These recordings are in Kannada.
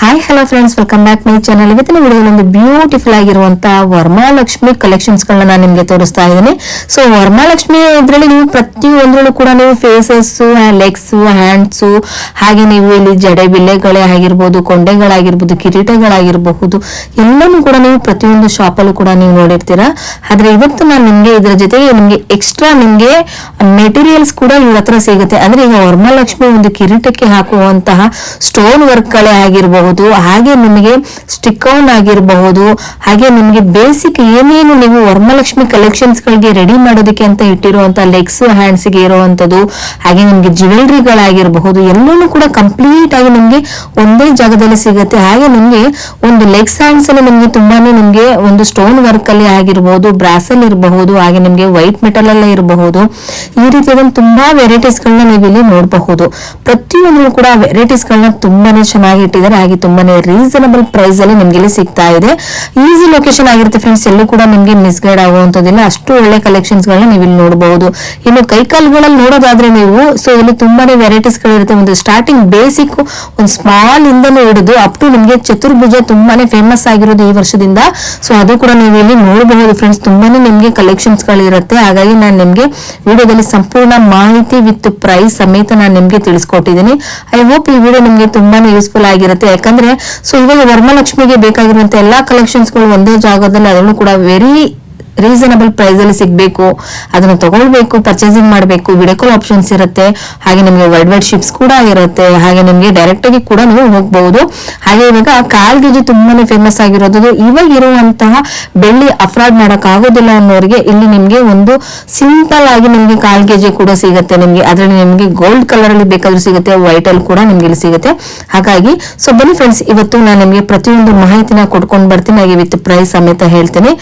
Hi hello friends welcome back my channel ಇವತ್ತಿನ ವಿಡಿಯೋದಲ್ಲಿ ಒಂದು ಬ್ಯೂಟಿಫುಲ್ ಆಗಿರುವಂತ ವರ್ಮಾಲಕ್ಷ್ಮಿ ಕಲೆಕ್ಷನ್ಸ್ ಗಳನ್ನ ನಾನು ನಿಮಗೆ ತೋರಿಸ್ತಾ ಇದ್ದೀನಿ. ಸೊ ವರ್ಮಾಲಕ್ಷ್ಮಿ ಇದರಲ್ಲಿ ನೀವು ಪ್ರತಿಯೊಂದ್ರಲ್ಲೂ ಕೂಡ ನೀವು ಫೇಸಸ್ ಲೆಗ್ಸ್ ಹ್ಯಾಂಡ್ಸ್ ಹಾಗೆ ನೀವು ಇಲ್ಲಿ ಜಡೆ ಬಿಲ್ಲೆಗಳೇ ಆಗಿರ್ಬೋದು, ಕೊಂಡೆಗಳಾಗಿರ್ಬೋದು, ಕಿರೀಟಗಳಾಗಿರಬಹುದು, ಎಲ್ಲನೂ ಕೂಡ ನೀವು ಪ್ರತಿಯೊಂದು ಶಾಪಲ್ಲೂ ಕೂಡ ನೀವು ನೋಡಿರ್ತೀರಾ. ಆದ್ರೆ ಇವತ್ತು ನಾನು ನಿಮ್ಗೆ ಇದರ ಜೊತೆಗೆ ನಿಮ್ಗೆ ಎಕ್ಸ್ಟ್ರಾ ನಿಮ್ಗೆ ಮೆಟೀರಿಯಲ್ಸ್ ಕೂಡ ಇವ್ರ ಹತ್ರ ಸಿಗುತ್ತೆ. ಅಂದ್ರೆ ಈಗ ವರ್ಮಾಲಕ್ಷ್ಮಿ ಒಂದು ಕಿರೀಟಕ್ಕೆ ಹಾಕುವಂತಹ ಸ್ಟೋನ್ ವರ್ಕ್ ಗಳೇ ಆಗಿರಬಹುದು, ಹಾಗೆ ನಿಮಗೆ ಸ್ಟಿಕ್ ಆನ್ ಆಗಿರಬಹುದು, ಹಾಗೆ ನಿಮಗೆ ಬೇಸಿಕ್ ಏನೇನು ನೀವು ವರ್ಮಲಕ್ಷ್ಮಿ ಕಲೆಕ್ಷನ್ಸ್ ಗಳಿಗೆ ರೆಡಿ ಮಾಡೋದಕ್ಕೆ ಅಂತ ಇಟ್ಟಿರುವಂತಹ ಲೆಗ್ಸ್ ಹ್ಯಾಂಡ್ಸ್ಗೆ ಇರುವಂತದ್ದು ಹಾಗೆ ನಿಮ್ಗೆ ಜ್ಯುವೆಲ್ರಿಗಳಾಗಿರಬಹುದು ಎಲ್ಲನೂ ಕೂಡ ಕಂಪ್ಲೀಟ್ ಆಗಿ ನಿಮ್ಗೆ ಒಂದೇ ಜಾಗದಲ್ಲಿ ಸಿಗುತ್ತೆ. ಹಾಗೆ ನಿಮ್ಗೆ ಒಂದು ಲೆಗ್ಸ್ ಹ್ಯಾಂಡ್ಸ್ ಅಲ್ಲಿ ನಿಮ್ಗೆ ತುಂಬಾನೇ ನಿಮ್ಗೆ ಒಂದು ಸ್ಟೋನ್ ವರ್ಕ್ ಅಲ್ಲಿ ಆಗಿರಬಹುದು ಬ್ರಾಸ್ ಅಲ್ಲಿ ಇರಬಹುದು, ಹಾಗೆ ನಿಮ್ಗೆ ವೈಟ್ ಮೆಟಲ್ ಅಲ್ಲೇ ಇರಬಹುದು. ಈ ರೀತಿಯಾದ ತುಂಬಾ ವೆರೈಟೀಸ್ ಗಳನ್ನ ನೀವು ಇಲ್ಲಿ ನೋಡಬಹುದು. ಪ್ರತಿಯೊಂದು ಕೂಡ ವೆರೈಟೀಸ್ ಗಳನ್ನ ತುಂಬಾನೇ ಚೆನ್ನಾಗಿ ಇಟ್ಟಿದ್ದಾರೆ. ಹಾಗೆ ತುಂಬಾನೇ ರೀಸನಬಲ್ ಪ್ರೈಸ್ ಅಲ್ಲಿ ನಿಮ್ಗೆ ಇಲ್ಲಿ ಸಿಗ್ತಾ ಇದೆ. ಈಸಿ ಲೊಕೇಶನ್ ಆಗಿರುತ್ತೆ ಫ್ರೆಂಡ್ಸ್ ಎಲ್ಲೂ ಕೂಡ ನಿಮ್ಗೆ ಮಿಸ್ಗೈಡ್ ಆಗುವಂತದಿಲ್ಲ ಅಷ್ಟು ಒಳ್ಳೆ ಕಲೆಕ್ಷನ್ಸ್ ಗಳನ್ನ ನೀವು ಇಲ್ಲಿ ನೋಡಬಹುದು ಇನ್ನು ಕೈಕಾಲ್ಗಳಲ್ಲಿ ನೋಡೋದಾದ್ರೆ ನೀವು ಸೊ ಇಲ್ಲಿ ತುಂಬಾನೇ ವೆರೈಟೀಸ್ ಗಳಿರುತ್ತೆ. ಒಂದು ಸ್ಟಾರ್ಟಿಂಗ್ ಬೇಸಿಕ್ ಒಂದು ಸ್ಮಾಲ್ ಇಂದಲೂ ಹಿಡಿದು ಅಪ್ ಟು ನಿಮ್ಗೆ ಚತುರ್ಭುಜ ತುಂಬಾನೇ ಫೇಮಸ್ ಆಗಿರೋದು ಈ ವರ್ಷದಿಂದ. ಸೊ ಅದು ಕೂಡ ನೀವು ಇಲ್ಲಿ ನೋಡಬಹುದು ಫ್ರೆಂಡ್ಸ್ ತುಂಬಾನೇ ನಿಮ್ಗೆ ಕಲೆಕ್ಷನ್ಸ್ ಗಳಿರುತ್ತೆ. ಹಾಗಾಗಿ ನಾನು ನಿಮ್ಗೆ ವಿಡಿಯೋದಲ್ಲಿ ಸಂಪೂರ್ಣ ಮಾಹಿತಿ ವಿತ್ ಪ್ರೈಸ್ ಸಮೇತ ನಾನು ನಿಮ್ಗೆ ತಿಳಿಸ್ಕೊಟ್ಟಿದ್ದೀನಿ. ಐ ಹೋಪ್ ಈ ವಿಡಿಯೋ ನಿಮ್ಗೆ ತುಂಬಾನೇ ಯೂಸ್ಫುಲ್ ಆಗಿರುತ್ತೆ. ಯಾಕಂದ್ರೆ ಸೊ ಇವಾಗ ವರಮಹಾಲಕ್ಷ್ಮಿಗೆ ಬೇಕಾಗಿರುವಂತ ಎಲ್ಲಾ ಕಲೆಕ್ಷನ್ಸ್ಗಳು ಒಂದೇ ಜಾಗದಲ್ಲಿ ಅದನ್ನು ಕೂಡ ವೆರಿ ರೀಸನಬಲ್ ಪ್ರೈಸ್ ಅಲ್ಲಿ ಸಿಗಬೇಕು, ಅದನ್ನ ತಗೊಳ್ಬೇಕು ಪರ್ಚೇಸಿಂಗ್ ಮಾಡಬೇಕು ವಿಡಿಯೋ ಕಾಲ್ ಆಪ್ಷನ್ಸ್ ಇರುತ್ತೆ, ಹಾಗೆ ನಿಮಗೆ ವರ್ಲ್ಡ್ ವೈಡ್ ಶಿಪ್ಸ್ ಕೂಡ ಇರುತ್ತೆ, ಹಾಗೆ ನಿಮಗೆ ಡೈರೆಕ್ಟ್ ಆಗಿ ಕೂಡ ನೀವು ಹೋಗಬಹುದು ಹಾಗೆ ಇವಾಗ ಕಾಲ್ ಗೆಜಿ ತುಂಬಾನೇ ಫೇಮಸ್ ಆಗಿರೋದು ಇವಾಗ ಇರುವಂತಹ ಬೆಳ್ಳಿ ಅಫ್ರಾಡ್ ಮಾಡಕ್ ಆಗೋದಿಲ್ಲ ಅನ್ನೋರಿಗೆ ಇಲ್ಲಿ ನಿಮಗೆ ಒಂದು ಸಿಂಪಲ್ ಆಗಿ ನಿಮಗೆ ಕಾಲ್ ಗೆಜಿ ಕೂಡ ಸಿಗುತ್ತೆ, ನಿಮಗೆ ಅದರಲ್ಲಿ ನಿಮಗೆ ಗೋಲ್ಡ್ ಕಲರ್ ಅಲ್ಲಿ ಬೇಕಾದ್ರೂ ಸಿಗುತ್ತೆ ವೈಟ್ ಅಲ್ಲಿ ಕೂಡ ನಿಮ್ಗೆ ಇಲ್ಲಿ ಸಿಗುತ್ತೆ. ಹಾಗಾಗಿ ಸೊ ಬನ್ನಿ ಫ್ರೆಂಡ್ಸ್ ಇವತ್ತು ನಾನು ನಿಮಗೆ ಪ್ರತಿಯೊಂದು ಮಾಹಿತಿನ ಕೊಡ್ಕೊಂಡು ಬರ್ತೀನಿ, ಹಾಗೆ ವಿತ್ ಪ್ರೈಸ್ ಸಮೇತ ಹೇಳ್ತೀನಿ.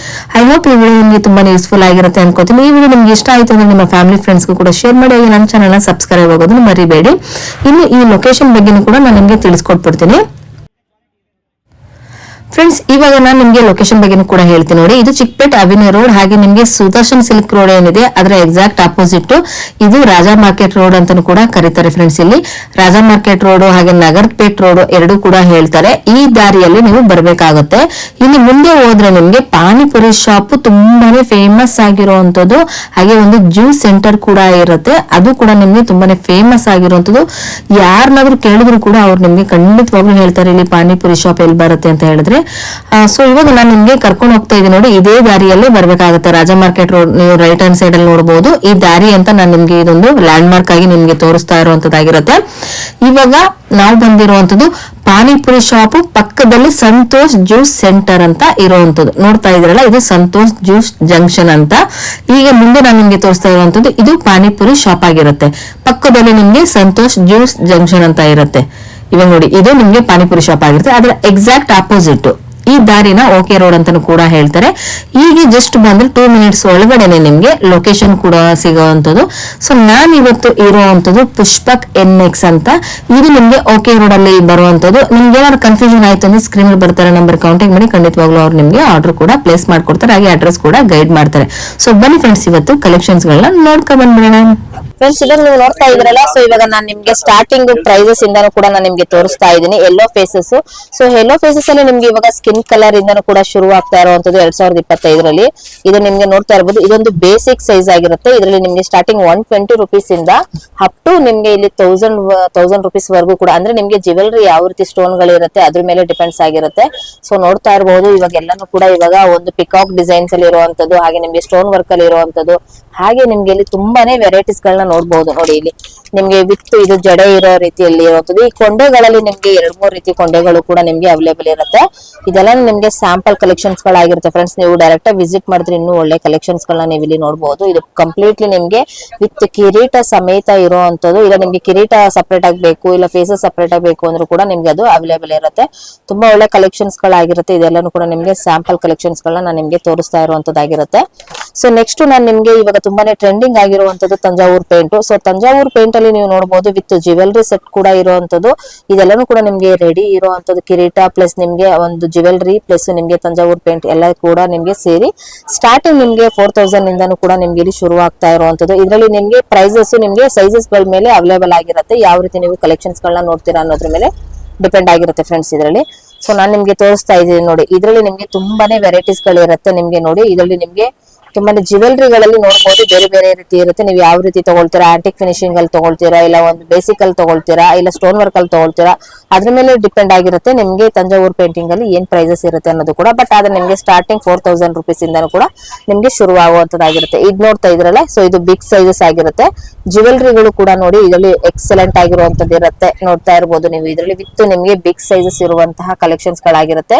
ಐ ಹೋಪ್ ಈ ವಿಡಿಯೋ ನಿಮ್ಗೆ ತುಂಬಾ ಯೂಸ್ಫುಲ್ ಆಗಿರುತ್ತೆ ಅನ್ಕೋತೀನಿ. ಈ ವಿಡಿಯೋ ನಿಮ್ಗೆ ಇಷ್ಟ ಆಯ್ತು ಅಂದ್ರೆ ನಿಮ್ಮ ಫ್ಯಾಮಿಲಿ ಫ್ರೆಂಡ್ಸ್ಗೂ ಕೂಡ ಶೇರ್ ಮಾಡಿ, ಹಾಗೆ ನನ್ನ ಚಾನಲ್ ಸಬ್ಸ್ಕ್ರೈಬ್ ಆಗೋದನ್ನು ಮರಿಬೇಡಿ. ಇನ್ನು ಈ ಲೊಕೇಶನ್ ಬಗ್ಗೆನೂ ಕೂಡ ನಾನು ನಿಮಗೆ ತಿಳಿಸ್ಕೊಟ್ಬಿಡ್ತೀನಿ. ಫ್ರೆಂಡ್ಸ್ ಇವಾಗ ನಾನು ನಿಮ್ಗೆ ಲೊಕೇಶನ್ ಬಗ್ಗೆ ಕೂಡ ಹೇಳ್ತೀನಿ ನೋಡಿ. ಇದು ಚಿಕ್ಕಪೇಟ್ ಅವಿನ್ಯೂ ರೋಡ್ ಹಾಗೆ ನಿಮ್ಗೆ ಸುದರ್ಶನ್ ಸಿಲ್ಕ್ ರೋಡ್ ಏನಿದೆ, ಅದರ ಎಕ್ಸಾಕ್ಟ್ ಅಪೋಸಿಟ್ ಇದು ರಾಜಾ ಮಾರ್ಕೆಟ್ ರೋಡ್ ಅಂತಾನು ಕೂಡ ಕರೀತಾರೆ ಫ್ರೆಂಡ್ಸ್ ಇಲ್ಲಿ. ರಾಜಾ ಮಾರ್ಕೆಟ್ ರೋಡ್ ಹಾಗೆ ನಗರಪೇಟ್ ರೋಡ್ ಎರಡು ಕೂಡ ಹೇಳ್ತಾರೆ. ಈ ದಾರಿಯಲ್ಲಿ ನೀವು ಬರಬೇಕಾಗುತ್ತೆ. ಇಲ್ಲಿ ಮುಂದೆ ಹೋದ್ರೆ ನಿಮ್ಗೆ ಪಾನಿಪುರಿ ಶಾಪ್ ತುಂಬಾನೇ ಫೇಮಸ್ ಆಗಿರುವಂತದ್ದು ಹಾಗೆ ಒಂದು ಜ್ಯೂಸ್ ಸೆಂಟರ್ ಕೂಡ ಇರುತ್ತೆ. ಅದು ಕೂಡ ನಿಮ್ಗೆ ತುಂಬಾನೇ ಫೇಮಸ್ ಆಗಿರುವಂತದ್ದು ಯಾರನ್ನಾದ್ರೂ ಕೇಳಿದ್ರು ಕೂಡ ಅವ್ರು ನಿಮ್ಗೆ ಖಂಡಿತವಾಗ್ಲೂ ಹೇಳ್ತಾರೆ, ಇಲ್ಲಿ ಪಾನಿಪುರಿ ಶಾಪ್ ಎಲ್ಲಿ ಬರುತ್ತೆ? ಅಂತ ಹೇಳಿದ್ರೆ ಸೊ ಇವಾಗ ನಾನು ನಿಮ್ಗೆ ಕರ್ಕೊಂಡು ಹೋಗ್ತಾ ಇದ್ದೀನಿ ನೋಡಿ, ಇದೇ ದಾರಿಯಲ್ಲೇ ಬರಬೇಕಾಗುತ್ತೆ ರಾಜಾ ಮಾರ್ಕೆಟ್ ರೋಡ್ ನೀವು ರೈಟ್ ಹ್ಯಾಂಡ್ ಸೈಡ್ ಅಲ್ಲಿ ನೋಡಬಹುದು ಈ ದಾರಿ ಅಂತ ನಾನು ನಿಮ್ಗೆ ಇದೊಂದು ಲ್ಯಾಂಡ್ ಮಾರ್ಕ್ ಆಗಿ ನಿಮ್ಗೆ ತೋರಿಸ್ತಾ ಇರುವಂತದ್ದಾಗಿರುತ್ತೆ. ಇವಾಗ ನಾವು ಬಂದಿರುವಂತದ್ದು ಪಾನಿಪುರಿ ಶಾಪ್ ಪಕ್ಕದಲ್ಲಿ ಸಂತೋಷ್ ಜ್ಯೂಸ್ ಸೆಂಟರ್ ಅಂತ ಇರುವಂತದ್ದು. ನೋಡ್ತಾ ಇದ್ರಲ್ಲ ಇದು ಸಂತೋಷ್ ಜ್ಯೂಸ್ ಜಂಕ್ಷನ್ ಅಂತ. ಈಗ ಮುಂದೆ ನಾನು ನಿಮ್ಗೆ ತೋರಿಸ್ತಾ ಇರುವಂತದ್ದು ಇದು ಪಾನಿಪುರಿ ಶಾಪ್ ಆಗಿರುತ್ತೆ. ಪಕ್ಕದಲ್ಲಿ ನಿಮ್ಗೆ ಸಂತೋಷ್ ಜ್ಯೂಸ್ ಜಂಕ್ಷನ್ ಅಂತ ಇರುತ್ತೆ. ಇವಾಗ ನೋಡಿ, ಇದು ನಿಮ್ಗೆ ಪಾನಿಪುರಿ ಶಾಪ್ ಆಗಿರುತ್ತೆ. ಅದರ ಎಕ್ಸಾಕ್ಟ್ ಆಪೋಸಿಟ್ ಈ ದಾರಿನ ಓಕೆ ರೋಡ್ ಅಂತಾನು ಕೂಡ ಹೇಳ್ತಾರೆ. ಈಗ ಜಸ್ಟ್ ಬಂದ್ರೆ ಟೂ ಮಿನಿಟ್ಸ್ ಒಳಗಡೆನೆ ನಿಮ್ಗೆ ಲೊಕೇಶನ್ ಕೂಡ ಸಿಗುವಂತದ್ದು ಸೊ ನಾನ್ ಇವತ್ತು ಇರುವಂತದ್ದು ಪುಷ್ಪಕ್ ಎನ್ ಎಕ್ಸ್ ಅಂತ. ಇದು ನಿಮ್ಗೆ ಓಕೆ ರೋಡ್ ಅಲ್ಲಿ ಬರುವಂತದ್ದು ನಿಮ್ಗೆ ಏನಾದ್ರು ಕನ್ಫ್ಯೂಷನ್ ಆಯ್ತು ಅಂದ್ರೆ ಸ್ಕ್ರೀನ್ ಅಲ್ಲಿ ಬರ್ತಾರೆ ನಂಬರ್ ಕಾಂಟ್ಯಾಕ್ಟ್ ಮಾಡಿ, ಖಂಡಿತವಾಗ್ಲೂ ಅವ್ರು ನಿಮ್ಗೆ ಆರ್ಡರ್ ಕೂಡ ಪ್ಲೇಸ್ ಮಾಡ್ಕೊಡ್ತಾರೆ, ಹಾಗೆ ಅಡ್ರೆಸ್ ಕೂಡ ಗೈಡ್ ಮಾಡ್ತಾರೆ. ಸೊ ಬನ್ನಿ ಫ್ರೆಂಡ್ಸ್ ಇವತ್ತು ಕಲೆಕ್ಷನ್ಸ್ ಗಳನ್ನ ನೋಡ್ಕೊಂಡ್ ಫ್ರೆಂಡ್ಸ್ ಇದನ್ನ ನೀವು ನೋಡ್ತಾ ಇದ್ರಲ್ಲ ಸೊ ಇವಾಗ ನಾನು ನಿಮ್ಗೆ ಸ್ಟಾರ್ಟಿಂಗ್ ಪ್ರೈಸಸ್ ಇಂದಾನು ಕೂಡ ನಾನು ನಿಮ್ಗೆ ತೋರಿಸ್ತಾ ಇದ್ದೀನಿ. ಎಲ್ಲೋ ಫೇಸಸ್ ಸೊ ಎಲ್ಲೋ ಫೇಸಸ್ ಅಲ್ಲಿ ನಿಮ್ಗೆ ಇವಾಗ ಸ್ಕಿನ್ ಕಲರ್ ಇಂದಾನು ಕೂಡ ಶುರು ಆಗ್ತಾ ಇರುವಂತದ್ದು ಎರಡ್ ಸಾವಿರದ ಇಪ್ಪತ್ತೈದರಲ್ಲಿ. ಇದು ನಿಮ್ಗೆ ನೋಡ್ತಾ ಇರಬಹುದು ಇದೊಂದು ಬೇಸಿಕ್ ಸೈಜ್ ಆಗಿರುತ್ತೆ. ಇದರಲ್ಲಿ ನಿಮ್ಗೆ ಸ್ಟಾರ್ಟಿಂಗ್ ಒನ್ ಟ್ವೆಂಟಿ ರುಪೀಸ್ ಇಂದ ಅಪ್ ಟು ನಿಮ್ಗೆ ಇಲ್ಲಿ ತೌಸಂಡ್ ತೌಸಂಡ್ ರುಪೀಸ್ ವರೆಗೂ ಕೂಡ. ಅಂದ್ರೆ ನಿಮ್ಗೆ ಜ್ಯುವೆಲ್ರಿ ಯಾವ ರೀತಿ ಸ್ಟೋನ್ ಗಳಿರುತ್ತೆ ಅದ್ರ ಮೇಲೆ ಡಿಪೆಂಡ್ಸ್ ಆಗಿರುತ್ತೆ. ಸೊ ನೋಡ್ತಾ ಇರಬಹುದು ಇವಾಗ ಎಲ್ಲಾನು ಕೂಡ ಇವಾಗ ಒಂದು ಪಿಕಾಕ್ ಡಿಸೈನ್ಸ್ ಅಲ್ಲಿ ಇರುವಂತದ್ದು ಹಾಗೆ ನಿಮ್ಗೆ ಸ್ಟೋನ್ ವರ್ಕ್ ಅಲ್ಲಿ ಇರುವಂತದ್ದು ಹಾಗೆ ನಿಮ್ಗೆ ಇಲ್ಲಿ ತುಂಬಾನೇ ವೆರೈಟೀಸ್ ಗಳನ್ನ ನೋಡಬಹುದು ನೋಡಿ ಇಲ್ಲಿ. ನಿಮ್ಗೆ ವಿತ್ ಇದು ಜಡೆ ಇರೋ ರೀತಿಯಲ್ಲಿ ಇರುತ್ತದೆ ಈ ಕೊಂಡೆಗಳಲ್ಲಿ ನಿಮ್ಗೆ ಎರಡ್, ಮೂರ್ ರೀತಿ ಕೊಂಡೆಗಳು ಕೂಡ ನಿಮ್ಗೆ ಅವೈಲೇಬಲ್ ಇರುತ್ತೆ. ಇದೆಲ್ಲ ನಿಮ್ಗೆ ಸ್ಯಾಂಪಲ್ ಕಲೆಕ್ಷನ್ಸ್ ಗಳಾಗಿರುತ್ತೆ ಫ್ರೆಂಡ್ಸ್ ನೀವು ಡೈರೆಕ್ಟ್ ಆಗಿ ವಿಸಿಟ್ ಮಾಡಿದ್ರೆ ಇನ್ನೂ ಒಳ್ಳೆ ಕಲೆಕ್ಷನ್ಸ್ ಗಳನ್ನ ನೀವು ಇಲ್ಲಿ ನೋಡಬಹುದು. ಇದು ಕಂಪ್ಲೀಟ್ಲಿ ನಿಮ್ಗೆ ವಿತ್ ಕಿರೀಟ ಸಮೇತ ಇರುವಂತದ್ದು ಇಲ್ಲ ನಿಮ್ಗೆ ಕಿರೀಟ ಸಪ್ರೇಟ್ ಆಗಬೇಕು, ಇಲ್ಲ ಫೇಸಸ್ ಸಪ್ರೇಟ್ ಆಗಬೇಕು ಅಂದ್ರೂ ಕೂಡ ನಿಮ್ಗೆ ಅದು ಅವೈಲೇಬಲ್ ಇರುತ್ತೆ. ತುಂಬಾ ಒಳ್ಳೆ ಕಲೆಕ್ಷನ್ಸ್ ಗಳಾಗಿರುತ್ತೆ. ಇದೆಲ್ಲಾನು ಕೂಡ ನಿಮ್ಗೆ ಸ್ಯಾಂಪಲ್ ಕಲೆಕ್ಷನ್ಸ್ ಗಳನ್ನ ನಾನು ನಿಮ್ಗೆ ತೋರಿಸ್ತಾ ಇರುವಂತದ್ದಾಗಿರುತ್ತೆ ಸೊ ನೆಕ್ಸ್ಟ್ ನಾನು ನಿಮ್ಗೆ ಇವಾಗ ತುಂಬಾನೇ ಟ್ರೆಂಡಿಂಗ್ ಆಗಿರುವಂತದ್ದು Thanjavur paint so Thanjavur paint ಅಲ್ಲಿ ನೀವು ನೋಡಬಹುದು ವಿತ್ ಜ್ಯುವೆಲ್ರಿ ಸೆಟ್ ಕೂಡ ಇರುವಂತದ್ದು ಇದೆಲ್ಲಾನು ಕೂಡ ನಿಮ್ಗೆ ರೆಡಿ ಇರುವಂತದ್ದು ಕಿರೀಟ ಪ್ಲಸ್ ನಿಮ್ಗೆ ಒಂದು ಜ್ಯುವೆಲ್ರಿ ಪ್ಲಸ್ ನಿಮ್ಗೆ ತಂಜಾವೂರ್ ಪೇಂಟ್ ಎಲ್ಲ ಕೂಡ ನಿಮ್ಗೆ ಸೇರಿ ಸ್ಟಾರ್ಟಿಂಗ್ ನಿಮ್ಗೆ ಫೋರ್ ತೌಸಂಡ್ ಇಂದಾನು ಕೂಡ ನಿಮ್ಗೆ ಇಲ್ಲಿ ಶುರು ಆಗ್ತಾ ಇರುವಂತದ್ದು ಇದರಲ್ಲಿ ನಿಮ್ಗೆ ಪ್ರೈಸಸ್ ನಿಮ್ಗೆ ಸೈಜಸ್ಗಳ ಮೇಲೆ ಅವೈಲೇಬಲ್ ಆಗಿರುತ್ತೆ. ಯಾವ ರೀತಿ ನೀವು ಕಲೆಕ್ಷನ್ಸ್ ಗಳನ್ನ ನೋಡ್ತೀರಾ ಅನ್ನೋದ್ರ ಮೇಲೆ ಡಿಪೆಂಡ್ ಆಗಿರುತ್ತೆ ಫ್ರೆಂಡ್ಸ್ ಇದರಲ್ಲಿ. ಸೊ ನಾನು ನಿಮ್ಗೆ ತೋರಿಸ್ತಾ ಇದ್ದೀನಿ ನೋಡಿ. ಇದರಲ್ಲಿ ನಿಮ್ಗೆ ತುಂಬಾನೇ ವೆರೈಟೀಸ್ ಗಳಿರುತ್ತೆ ನಿಮ್ಗೆ ನೋಡಿ. ಇದರಲ್ಲಿ ನಿಮ್ಗೆ ತುಂಬಾನೇ ಜ್ಯುವೆಲ್ರಿಗಳಲ್ಲಿ ನೋಡಬಹುದು ಬೇರೆ ಬೇರೆ ರೀತಿ ಇರುತ್ತೆ. ನೀವು ಯಾವ ರೀತಿ ತಗೊಳ್ತೀರಾ? ಆಂಟಿಕ್ ಫಿನಿಶಿಂಗ್ ಅಲ್ಲಿ ತಗೊಳ್ತೀರಾ? ಇಲ್ಲ ಒಂದು ಬೇಸಿಕ್ ಅಲ್ಲಿ ತಗೊಳ್ತೀರಾ? ಇಲ್ಲ ಸ್ಟೋನ್ ವರ್ಕ್ ಅಲ್ಲಿ ತಗೊಳ್ತೀರಾ? ಅದ್ರ ಮೇಲೆ ಡಿಪೆಂಡ್ ಆಗಿರುತ್ತೆ. ನಿಮಗೆ ತಂಜಾವೂರ್ ಪೇಂಟಿಂಗ್ ಅಲ್ಲಿ ಏನ್ ಪ್ರೈಸಸ್ ಇರುತ್ತೆ ಅನ್ನೋದು ಕೂಡ. ಬಟ್ ಆದ್ರೆ ನಿಮ್ಗೆ ಸ್ಟಾರ್ಟಿಂಗ್ ಫೋರ್ ತೌಸಂಡ್ ರುಪೀಸ್ ಇಂದ ಕೂಡ ನಿಮಗೆ ಶುರು ಆಗುವಂತದ್ದಾಗಿರುತ್ತೆ ಇದು ನೋಡ್ತಾ ಇದ್ರಲ್ಲ ಸೊ ಇದು ಬಿಗ್ ಸೈಜಸ್ ಆಗಿರುತ್ತೆ. ಜ್ಯುವೆಲ್ರಿಗಳು ಕೂಡ ನೋಡಿ, ಇದರಲ್ಲಿ ಎಕ್ಸಲೆಂಟ್ ಆಗಿರುವಂತದ್ದು ಇರುತ್ತೆ. ನೋಡ್ತಾ ಇರ್ಬೋದು ನೀವು. ಇದರಲ್ಲಿ ವಿತ್ ನಿಮಗೆ ಬಿಗ್ ಸೈಜಸ್ ಇರುವಂತಹ ಕಲೆಕ್ಷನ್ಸ್ ಗಳಾಗಿರುತ್ತೆ.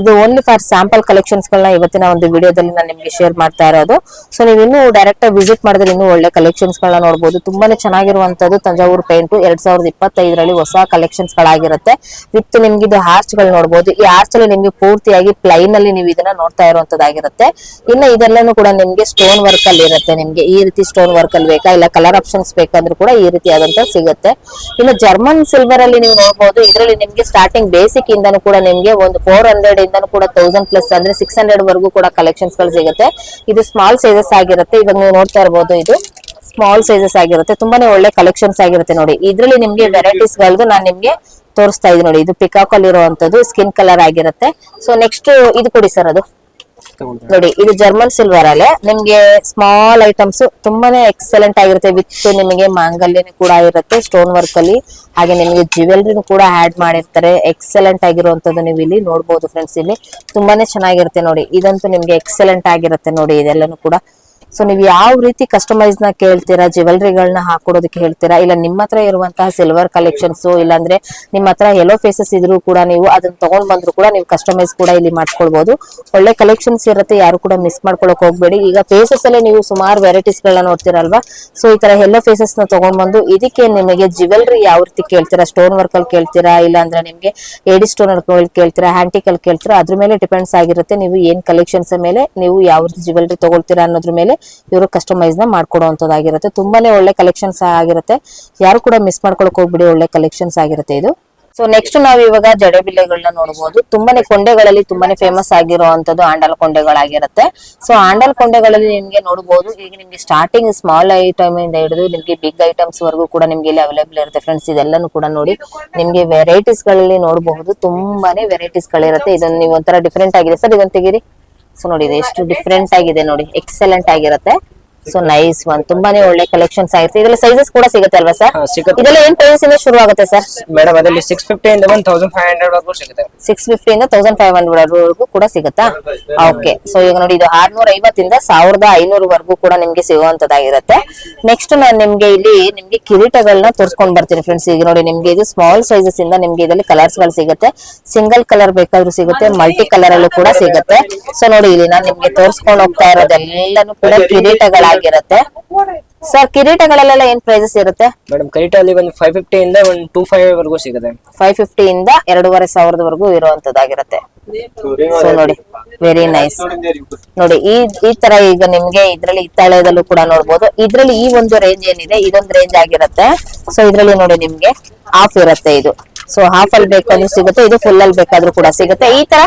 ಇದು ಓನ್ಲಿ ಫಾರ್ ಸ್ಯಾಂಪಲ್ ಕಲೆಕ್ಷನ್ಸ್ ಗಳನ್ನ ಇವತ್ತಿನ ಒಂದು ವಿಡಿಯೋದಲ್ಲಿ ನಾನು ನಿಮಗೆ ಶೇರ್ ಮಾಡ್ತಾ ಇರೋದು. ಸೊ ನೀವು ಇನ್ನೂ ಡೈರೆಕ್ಟ್ ಆಗಿ ವಿಸಿಟ್ ಮಾಡಿದ್ರೆ ಇನ್ನೂ ಒಳ್ಳೆ ಕಲೆಕ್ಷನ್ಸ್ ಗಳನ್ನ ನೋಡಬಹುದು ತುಂಬಾನೇ ಚೆನ್ನಾಗಿರುವಂತದ್ದು ತಂಜಾವೂರು ಪೇಂಟ್ ಎರಡ್ ಸಾವಿರದ ಇಪ್ಪತ್ತೈದರಲ್ಲಿ ಹೊಸ ಕಲೆಕ್ಷನ್ಸ್ ಗಳಾಗಿರುತ್ತೆ. ವಿತ್ ನಿಮ್ಗೆ ಇದು ಆರ್ಚ್ಗಳು ನೋಡಬಹುದು ಈ ಆರ್ಚ್ ಅಲ್ಲಿ ನಿಮ್ಗೆ ಪೂರ್ತಿಯಾಗಿ ಪ್ಲೈನ್ ಅಲ್ಲಿ ನೀವು ಇದನ್ನ ನೋಡ್ತಾ ಇರುವಂತದ್ದಾಗಿರುತ್ತೆ ಇನ್ನ ಇದೆಲ್ಲಾನು ಕೂಡ ನಿಮ್ಗೆ ಸ್ಟೋನ್ ವರ್ಕ್ ಅಲ್ಲಿ ಇರುತ್ತೆ ನಿಮ್ಗೆ. ಈ ರೀತಿ ಸ್ಟೋನ್ ವರ್ಕ್ ಅಲ್ಲಿ ಬೇಕಾ? ಇಲ್ಲ ಕಲರ್ ಆಪ್ಷನ್ಸ್ ಬೇಕಂದ್ರೂ ಕೂಡ ಈ ರೀತಿ ಆದಂತ ಸಿಗುತ್ತೆ. ಇನ್ನು ಜರ್ಮನ್ ಸಿಲ್ವರ್ ಅಲ್ಲಿ ನೀವು ನೋಡಬಹುದು ಇದರಲ್ಲಿ ನಿಮ್ಗೆ ಸ್ಟಾರ್ಟಿಂಗ್ ಬೇಸಿಕ್ ಇಂದನೂ ಕೂಡ ನಿಮ್ಗೆ ಒಂದು ಫೋರ್ ಹಂಡ್ರೆಡ್ ಇಂದನೂ ಕೂಡ ತೌಸಂಡ್ ಪ್ಲಸ್ ಅಂದ್ರೆ ಸಿಕ್ಸ್ ಹಂಡ್ರೆಡ್ ವರೆಗೂ ಕೂಡ ಕಲೆಕ್ಷನ್ಸ್ಗಳು ಸಿಗುತ್ತೆ. ಇದು ಸ್ಮಾಲ್ ಸೈಜಸ್ ಆಗಿರುತ್ತೆ. ಇವಾಗ ನೀವು ನೋಡ್ತಾ ಇರಬಹುದು ಇದು ಸ್ಮಾಲ್ ಸೈಜಸ್ ಆಗಿರುತ್ತೆ. ತುಂಬಾನೇ ಒಳ್ಳೆ ಕಲೆಕ್ಷನ್ಸ್ ಆಗಿರುತ್ತೆ ನೋಡಿ. ಇದ್ರಲ್ಲಿ ನಿಮ್ಗೆ ವೆರೈಟೀಸ್ ಗಳದ್ದು ನಾನು ನಿಮ್ಗೆ ತೋರಿಸ್ತಾ ಇದ್ದೀನಿ ನೋಡಿ. ಇದು ಪಿಕಾಕ್ ಅಲ್ಲಿ ಇರುವಂತದ್ದು ಸ್ಕಿನ್ ಕಲರ್ ಆಗಿರುತ್ತೆ. ಸೊ ನೆಕ್ಸ್ಟ್ ಇದು ಕೊಡಿ ಸರ್ ಅದು. ನೋಡಿ, ಇದು ಜರ್ಮನ್ ಸಿಲ್ವರ್ ಅಲ್ಲೇ. ನಿಮ್ಗೆ ಸ್ಮಾಲ್ ಐಟಮ್ಸ್ ತುಂಬಾನೇ ಎಕ್ಸಲೆಂಟ್ ಆಗಿರುತ್ತೆ. ವಿತ್ ನಿಮಗೆ ಮಾಂಗಲ್ಯನೂ ಕೂಡ ಇರುತ್ತೆ ಸ್ಟೋನ್ ವರ್ಕ್ ಅಲ್ಲಿ. ಹಾಗೆ ನಿಮಗೆ ಜ್ಯುವೆಲ್ರಿನೂ ಕೂಡ ಆಡ್ ಮಾಡಿರ್ತಾರೆ. ಎಕ್ಸಲೆಂಟ್ ಆಗಿರುವಂತದ್ದು ನೀವು ಇಲ್ಲಿ ನೋಡಬಹುದು ಫ್ರೆಂಡ್ಸ್ ಇಲ್ಲಿ. ತುಂಬಾನೇ ಚೆನ್ನಾಗಿರುತ್ತೆ ನೋಡಿ. ಇದಂತೂ ನಿಮ್ಗೆ ಎಕ್ಸಲೆಂಟ್ ಆಗಿರುತ್ತೆ ನೋಡಿ, ಇದೆಲ್ಲನೂ ಕೂಡ. ಸೊ ನೀವು ಯಾವ ರೀತಿ ಕಸ್ಟಮೈಸ್ನ ಕೇಳ್ತೀರಾ ಜ್ಯುವೆಲ್ರಿಗಳನ್ನ ಹಾಕೊಡೋದಕ್ಕೆ ಹೇಳ್ತೀರಾ, ಇಲ್ಲ ನಿಮ್ಮ ಹತ್ರ ಇರುವಂತಹ ಸಿಲ್ವರ್ ಕಲೆಕ್ಷನ್ಸ್ ಇಲ್ಲಾಂದ್ರೆ ನಿಮ್ಮ ಹತ್ರ ಎಲ್ಲೋ ಫೇಸಸ್ ಇದ್ರೂ ಕೂಡ ನೀವು ಅದನ್ನ ತಗೊಂಡ್ ಬಂದ್ರು ಕೂಡ ನೀವು ಕಸ್ಟಮೈಸ್ ಕೂಡ ಇಲ್ಲಿ ಮಾಡ್ಕೊಳ್ಬಹುದು ಒಳ್ಳೆ ಕಲೆಕ್ಷನ್ಸ್ ಇರುತ್ತೆ, ಯಾರು ಕೂಡ ಮಿಸ್ ಮಾಡ್ಕೊಳಕ್ ಹೋಗ್ಬೇಡಿ. ಈಗ ಫೇಸಸ್ ಅಲ್ಲೇ ನೀವು ಸುಮಾರು ವೆರೈಟೀಸ್ ಗಳನ್ನ ನೋಡ್ತೀರಲ್ವಾ? ಸೊ ಈ ತರ ಎಲ್ಲೋ ಫೇಸಸ್ನ ತಗೊಂಡ್ ಬಂದು ಇದಕ್ಕೆ ನಿಮಗೆ ಜ್ಯುವೆಲ್ರಿ ಯಾವ ರೀತಿ ಕೇಳ್ತೀರಾ ಸ್ಟೋನ್ ವರ್ಕ್ ಅಲ್ಲಿ ಕೇಳ್ತೀರಾ ಇಲ್ಲ ಅಂದ್ರೆ ನಿಮ್ಗೆ ಏಡಿ ಸ್ಟೋನ್ ಅಲ್ಲಿ ಕೇಳ್ತೀರಾ ಹ್ಯಾಂಟಿಕ್ ಕೇಳ್ತೀರಾ, ಅದ್ರ ಮೇಲೆ ಡಿಪೆಂಡ್ಸ್ ಆಗಿರುತ್ತೆ. ನೀವು ಏನ್ ಕಲೆಕ್ಷನ್ಸ್ ಮೇಲೆ ನೀವು ಯಾವ ರೀತಿ ಜ್ಯುವೆಲ್ರಿ ತಗೊಳ್ತೀರಾ ಅನ್ನೋದ್ರ ಮೇಲೆ ಇವರು ಕಸ್ಟಮೈಸ್ನ ಮಾಡ್ಕೊಡುವಂತದ್ದಾಗಿರುತ್ತೆ. ತುಂಬಾನೇ ಒಳ್ಳೆ ಕಲೆಕ್ಷನ್ಸ್ ಆಗಿರುತ್ತೆ. ಯಾರು ಕೂಡ ಮಿಸ್ ಮಾಡ್ಕೊಳಕ್ ಹೋಗ್ಬಿಡಿ, ಒಳ್ಳೆ ಕಲೆಕ್ಷನ್ಸ್ ಆಗಿರುತ್ತೆ ಇದು. ಸೊ ನೆಕ್ಸ್ಟ್ ನಾವು ಇವಾಗ ಜಡೆಬಿಲ್ಲೆಗಳನ್ನ ನೋಡಬಹುದು ತುಂಬಾನೇ ಕೊಂಡೆಗಳಲ್ಲಿ ತುಂಬಾನೇ ಫೇಮಸ್ ಆಗಿರುವಂತದ್ದು ಆಂಡಲ್ ಕೊಂಡೆಗಳಾಗಿರುತ್ತೆ. ಸೊ ಆಂಡಲ್ ಕೊಂಡೆಗಳಲ್ಲಿ ನಿಮ್ಗೆ ನೋಡಬಹುದು ಈಗ ನಿಮ್ಗೆ ಸ್ಟಾರ್ಟಿಂಗ್ ಸ್ಮಾಲ್ ಐಟಮ್ ಇಂದ ಹಿಡಿದು ನಿಮ್ಗೆ ಬಿಗ್ ಐಟಮ್ಸ್ ವರೆಗೂ ಕೂಡ ನಿಮ್ಗೆ ಇಲ್ಲಿ ಅವೈಲೇಬಲ್ ಇರುತ್ತೆ. ಫ್ರೆಂಡ್ಸ್ ಇದೆಲ್ಲಾನು ಕೂಡ ನೋಡಿ ನಿಮ್ಗೆ ವೆರೈಟೀಸ್ಗಳಲ್ಲಿ ನೋಡಬಹುದು. ತುಂಬಾನೇ ವೆರೈಟೀಸ್ ಗಳಿರುತ್ತೆ. ಇದನ್ನ ನೀವು ಒಂಥರ ಡಿಫ್ರೆಂಟ್ ಆಗಿದೆ. ಸರ್, ಇದನ್ನ ತೆಗೀರಿ. ನೋಡಿ ಇದು ಎಷ್ಟು ಡಿಫ್ರೆಂಟ್ ಆಗಿದೆ ನೋಡಿ. ಎಕ್ಸಲೆಂಟ್ ಆಗಿರುತ್ತೆ. ಸೊ ನೈಸ್ ಒನ್ ತುಂಬಾನೇ ಒಳ್ಳೆ ಕಲೆಕ್ಷನ್ಸ್ ಆಗಿರುತ್ತೆ. ಇದೆಲ್ಲ ಸೈಜಸ್ ಕೂಡ ಸಿಗುತ್ತೆ ಅಲ್ವಾ ಸರ್ ಸಿಗುತ್ತೆ. ಇದೆಲ್ಲ ಏನ್ ಪ್ರೈಸ್ ಇಂದ ಶುರು ಆಗುತ್ತೆ ಸರ್ ಮೇಡಮ್ ಅದರಲ್ಲಿ ಸಿಕ್ಸ್ ಫಿಫ್ಟಿ ಇಂದ ಒನ್ ತೌಸಂಡ್ ಫೈವ್ ಹಂಡ್ರೆಡ್ ವರೆಗೂ ಸಿಗುತ್ತೆ. ಸಿಕ್ಸ್ ಫಿಫ್ಟಿ ಇಂದ ತೌಸಂಡ್ ಫೈವ್ ಹಂಡ್ರೆಡ್ ವರೆಗೂ ಕೂಡ ಸಿಗುತ್ತಾ? ಓಕೆ ಸೊ ಈಗ ನೋಡಿ ಇದು ಆರ್ನೂರ ಐವತ್ತಿಂದ ಸಾವಿರದ ಐನೂರು ವರೆಗೂ ಕೂಡ ನಿಮ್ಗೆ ಸಿಗುವಂತದ್ದಾಗಿರುತ್ತೆ. ನೆಕ್ಸ್ಟ್ ನಾನು ನಿಮ್ಗೆ ಇಲ್ಲಿ ನಿಮ್ಗೆ ಕಿರೀಟಗಳನ್ನ ತೋರಿಸ್ಕೊಂಡ್ ಬರ್ತೀನಿ ಫ್ರೆಂಡ್ಸ್ ಈಗ ನೋಡಿ ನಿಮ್ಗೆ ಇದು ಸ್ಮಾಲ್ ಸೈಜಸ್ ಇಂದ ನಿಮ್ಗೆ ಇದರಲ್ಲಿ ಕಲರ್ಸ್ಗಳು ಸಿಗುತ್ತೆ. ಸಿಂಗಲ್ ಕಲರ್ ಬೇಕಾದ್ರೂ ಸಿಗುತ್ತೆ ಮಲ್ಟಿ ಕಲರ್ ಅಲ್ಲೂ ಕೂಡ ಸಿಗುತ್ತೆ. ಸೊ ನೋಡಿ ಇಲ್ಲಿ ನಾನು ನಿಮ್ಗೆ ತೋರಿಸ್ಕೊಂಡು ಹೋಗ್ತಾ ಇರೋದೆಲ್ಲಾನು ಕೂಡ ಕಿರೀಟಗಳಾಗಿರುತ್ತೆ ಸರ್ ಕಿರೀಟಗಳಲ್ಲೆಲ್ಲ ಏನ್ ಪ್ರೈಸಸ್ ಇರುತ್ತೆ? ಮೇಡಮ್ ಅಲ್ಲಿ ಒಂದು ಫೈವ್ ಫಿಫ್ಟಿ ಇಂದ ಒಂದು ಟೂ ಫೈವ್ ವರೆಗೂ ಸಿಗುತ್ತೆ. ಫೈವ್ ಫಿಫ್ಟಿ ಇಂದ ಎರಡೂವರೆ ಸಾವಿರದವರೆಗೂ ಇರುವಂತದ್ದಾಗಿರುತ್ತೆ. ಸೊ ನೋಡಿ ವೆರಿ ನೈಸ್ ನೋಡಿ ಈ ಈ ತರ ಈಗ ನಿಮ್ಗೆ ಇದ್ರಲ್ಲಿ ಹಿತ್ತಾಳೆದಲ್ಲೂ ಕೂಡ ನೋಡ್ಬೋದು. ಇದ್ರಲ್ಲಿ ಈ ಒಂದು ರೇಂಜ್ ಏನಿದೆ ಇದೊಂದು ರೇಂಜ್ ಆಗಿರುತ್ತೆ. ಸೊ ಇದ್ರಲ್ಲಿ ನೋಡಿ ನಿಮ್ಗೆ ಆಫ್ ಇರುತ್ತೆ ಇದು. ಸೊ ಹಾಫ್ ಅಲ್ಲಿ ಬೇಕಾದ್ರೂ ಸಿಗುತ್ತೆ ಇದು ಫುಲ್ ಅಲ್ಲಿ ಬೇಕಾದ್ರೂ ಕೂಡ ಸಿಗುತ್ತೆ. ಈ ತರ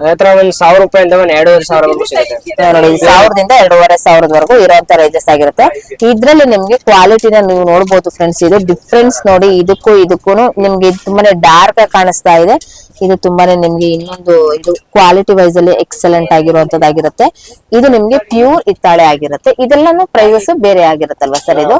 ಅದೇ ತರ ಒಂದು ಸಾವಿರ ರೂಪಾಯಿಂದ ಒಂದ್ ಎರಡೂವರೆ ಸಾವಿರವರೆಗೂ ಸಿಗುತ್ತೆ. ನೋಡಿ ಇದು ಸಾವಿರದಿಂದ ಎರಡೂವರೆ ಸಾವಿರದವರೆಗೂ ಇರೋಂತ ರೇಂಜಸ್ ಆಗಿರುತ್ತೆ. ಇದ್ರಲ್ಲಿ ನಿಮ್ಗೆ ಕ್ವಾಲಿಟಿನ ನೀವು ನೋಡಬಹುದು ಫ್ರೆಂಡ್ಸ್ ಇದು ಡಿಫ್ರೆನ್ಸ್ ನೋಡಿ ಇದಕ್ಕೂ ಇದಕ್ಕೂ ನಿಮ್ಗೆ ತುಂಬಾನೇ ಡಾರ್ಕ್ ಆಗಿ ಕಾಣಿಸ್ತಾ ಇದೆ. ಇದು ತುಂಬಾನೇ ನಿಮ್ಗೆ ಇನ್ನೊಂದು ಇದು ಕ್ವಾಲಿಟಿ ವೈಸ್ ಅಲ್ಲಿ ಎಕ್ಸಲೆಂಟ್ ಆಗಿರುವಂತದ್ದಾಗಿರುತ್ತೆ. ಇದು ನಿಮ್ಗೆ ಪ್ಯೂರ್ ಇತ್ತಾಳೆ ಆಗಿರುತ್ತೆ. ಇದೆಲ್ಲಾನು ಪ್ರೈಸಸ್ ಬೇರೆ ಆಗಿರುತ್ತಲ್ವಾ ಸರ್ ಇದು?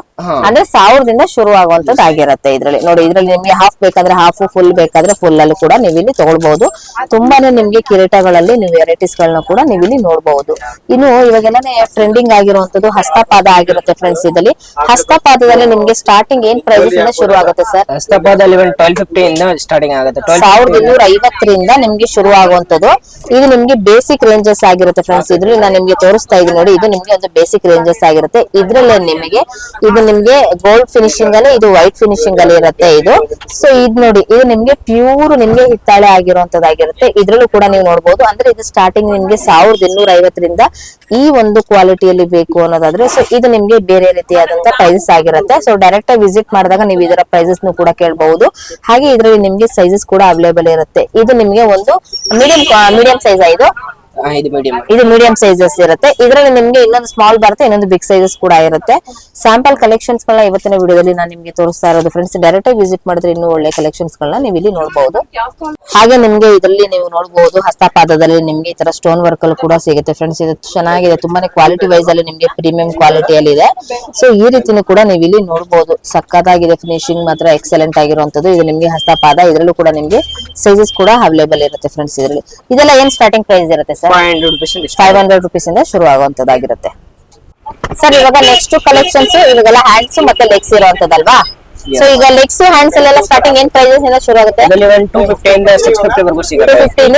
ಅಂದ್ರೆ ಸಾವಿರದಿಂದ ಶುರು ಆಗುವಂತದ್ದು ಆಗಿರುತ್ತೆ ಇದ್ರಲ್ಲಿ. ನೋಡಿ ಇದ್ರಲ್ಲಿ ನಿಮ್ಗೆ ಹಾಫ್ ಬೇಕಾದ್ರೆ ಹಾಫ್ ಫುಲ್ ಬೇಕಾದ್ರೆ ಫುಲ್ ಅಲ್ಲಿ ಕೂಡ ನೀವು ಇಲ್ಲಿ ತಗೊಳ್ಬಹುದು. ತುಂಬಾನೇ ನಿಮ್ಗೆ ಕಿರೀಟಗಳಲ್ಲಿ ನೀವು ವೆರೈಟೀಸ್ ಗಳನ್ನ ಕೂಡ ನೀವು ಇಲ್ಲಿ ನೋಡಬಹುದು. ಇನ್ನು ಇವಾಗೆಲ್ಲಾನೇ ಟ್ರೆಂಡಿಂಗ್ ಆಗಿರುವಂತದ್ದು ಹಸ್ತಪಾದ ಆಗಿರುತ್ತೆ ಫ್ರೆಂಡ್ಸ್ ಇದರಲ್ಲಿ. ಹಸ್ತಪಾದದಲ್ಲಿ ನಿಮ್ಗೆ ಸ್ಟಾರ್ಟಿಂಗ್ ಏನ್ ಪ್ರೈಸಸ್ ಇಂದ ಶುರು ಆಗುತ್ತೆ ಸರ್ ಹಸ್ತಪಾದಲ್ಲಿ ಟ್ವೆಲ್ ಫಿಫ್ಟಿ ಇಂದ ಸ್ಟಾರ್ಟಿಂಗ್ ಆಗುತ್ತೆ. ಸಾವಿರದ ಇನ್ನೂರ ಐವತ್ತರಿಂದ ನಿಮ್ಗೆ ಶುರು ಆಗುವಂತದ್ದು ಇದು ನಿಮ್ಗೆ ಬೇಸಿಕ್ ರೇಂಜಸ್ ಆಗಿರುತ್ತೆ ಫ್ರೆಂಡ್ಸ್ ಇದ್ರಲ್ಲಿ ನಾನು ನಿಮ್ಗೆ ತೋರಿಸ್ತಾ ಇದೀನಿ ನೋಡಿ, ಇದು ನಿಮ್ಗೆ ಒಂದು ಬೇಸಿಕ್ ರೇಂಜಸ್ ಆಗಿರುತ್ತೆ. ಇದ್ರಲ್ಲೇ ನಿಮಗೆ, ಇದು ನಿಮ್ಗೆ ಗೋಲ್ಡ್ ಫಿನಿಶಿಂಗ್ ಅಲ್ಲಿ, ಇದು ವೈಟ್ ಫಿನಿಶಿಂಗ್ ಅಲ್ಲಿ ಇರುತ್ತೆ ಇದು. ಸೊ ಇದ್ ನೋಡಿ, ಇದು ನಿಮ್ಗೆ ಪ್ಯೂರ್ ನಿಮ್ಗೆ ಹಿತ್ತಾಳೆ ಆಗಿರುವಂತದ್ದಾಗಿರುತ್ತೆ ಇದ್ರಲ್ಲೂ ಕೂಡ ನೀವು ನೋಡಬಹುದು ಅಂದ್ರೆ ಇದು ಸ್ಟಾರ್ಟಿಂಗ್ ನಿಮ್ಗೆ ಸಾವಿರದ ಇನ್ನೂರ ಐವತ್ತರಿಂದ ಈ ಒಂದು ಕ್ವಾಲಿಟಿಯಲ್ಲಿ ಬೇಕು ಅನ್ನೋದಾದ್ರೆ ಸೊ ಇದು ನಿಮ್ಗೆ ಬೇರೆ ರೀತಿಯಾದಂತ ಪ್ರೈಸಸ್ ಆಗಿರುತ್ತೆ. ಸೊ ಡೈರೆಕ್ಟ್ ಆಗಿ ವಿಸಿಟ್ ಮಾಡಿದಾಗ ನೀವು ಇದರ ಪ್ರೈಸಸ್ ಕೂಡ ಕೇಳಬಹುದು. ಹಾಗೆ ಇದರಲ್ಲಿ ನಿಮ್ಗೆ ಸೈಜಸ್ ಕೂಡ ಅವೈಲೇಬಲ್ ಇರುತ್ತೆ. ಇದು ನಿಮ್ಗೆ ಒಂದು ಮೀಡಿಯಂ ಮೀಡಿಯಂ ಸೈಜ್ ಇದು. ಇದು ಮೀಡಿಯಂ ಸೈಜಸ್ ಇರುತ್ತೆ. ಇದರಲ್ಲಿ ನಿಮ್ಗೆ ಇನ್ನೊಂದು ಸ್ಮಾಲ್ ಬರುತ್ತೆ, ಇನ್ನೊಂದು ಬಿಗ್ ಸೈಜಸ್ ಕೂಡ ಇರುತ್ತೆ. ಸ್ಯಾಂಪಲ್ ಕಲೆಕ್ಷನ್ಸ್ ಗಳನ್ನ ಇವತ್ತಿನ ವಿಡಿಯೋದಲ್ಲಿ ನಾನು ನಿಮ್ಗೆ ತೋರಿಸ್ತಾ ಇರೋದು ಫ್ರೆಂಡ್ಸ್ ಡೈರೆಕ್ಟ್ ಆಗಿ ವಿಸಿಟ್ ಮಾಡಿದ್ರೆ ಇನ್ನೂ ಒಳ್ಳೆ ಕಲೆಕ್ಷನ್ಸ್ ಗಳನ್ನ ನೀವು ಇಲ್ಲಿ ನೋಡಬಹುದು ಹಾಗೆ ನಿಮ್ಗೆ ಇದರಲ್ಲಿ ನೀವು ನೋಡಬಹುದು ಹಸ್ತಪಾದದಲ್ಲಿ ನಿಮ್ಗೆ ಈ ತರ ಸ್ಟೋನ್ ವರ್ಕ್ ಅಲ್ಲಿ ಕೂಡ ಸಿಗುತ್ತೆ ಫ್ರೆಂಡ್ಸ್ ಇದು ಚೆನ್ನಾಗಿದೆ. ತುಂಬಾನೇ ಕ್ವಾಲಿಟಿ ವೈಸ್ ಅಲ್ಲಿ ನಿಮ್ಗೆ ಪ್ರೀಮಿಯಂ ಕ್ವಾಲಿಟಿಯಲ್ಲಿ ಇದೆ. ಸೊ ಈ ರೀತಿನೂ ಕೂಡ ನೀವು ಇಲ್ಲಿ ನೋಡಬಹುದು ಸಕ್ಕತ್ತಾಗಿದೆ ಫಿನಿಶಿಂಗ್ ಮಾತ್ರ ಎಕ್ಸಲೆಂಟ್ ಆಗಿರುವಂತದ್ದು ಇದು ನಿಮ್ಗೆ ಹಸ್ತಪಾದ, ಇದರಲ್ಲೂ ಕೂಡ ನಿಮ್ಗೆ ಸೈಜಸ್ ಕೂಡ ಅವೈಲೇಬಲ್ ಇರುತ್ತೆ ಫ್ರೆಂಡ್ಸ್ ಇದರಲ್ಲಿ. ಇದೆಲ್ಲ ಏನ್ ಸ್ಟಾರ್ಟಿಂಗ್ ಪ್ರೈಸ್ ಇರುತ್ತೆ ಸರ್ ಫೈವ್ ಹಂಡ್ರೆಡ್ ರುಪೀಸ್ ಇಂದ ಶುರು ಆಗುವಂತದ್ದಾಗಿರುತ್ತೆ. ಸರ್ ಇವಾಗ ನೆಕ್ಸ್ಟ್ ಕಲೆಕ್ಷನ್ಸ್ ಇವಾಗೆಲ್ಲ ಹ್ಯಾಂಡ್ಸ್ ಮತ್ತೆ ಲೆಗ್ಸ್ ಇರುವಂತದಲ್ವಾ ಸೊ ಈಗ ಲೆಗ್ಸ್ ಹ್ಯಾಂಡ್ಸ್ ಎಲ್ಲ ಸ್ಟಾರ್ಟಿಂಗ್ ಏನ್ ಪ್ರೈಸಸ್ ಇಂದ ಶುರು ಆಗುತ್ತೆ? ಟೂ ಫಿಫ್ಟಿ ಇಂದ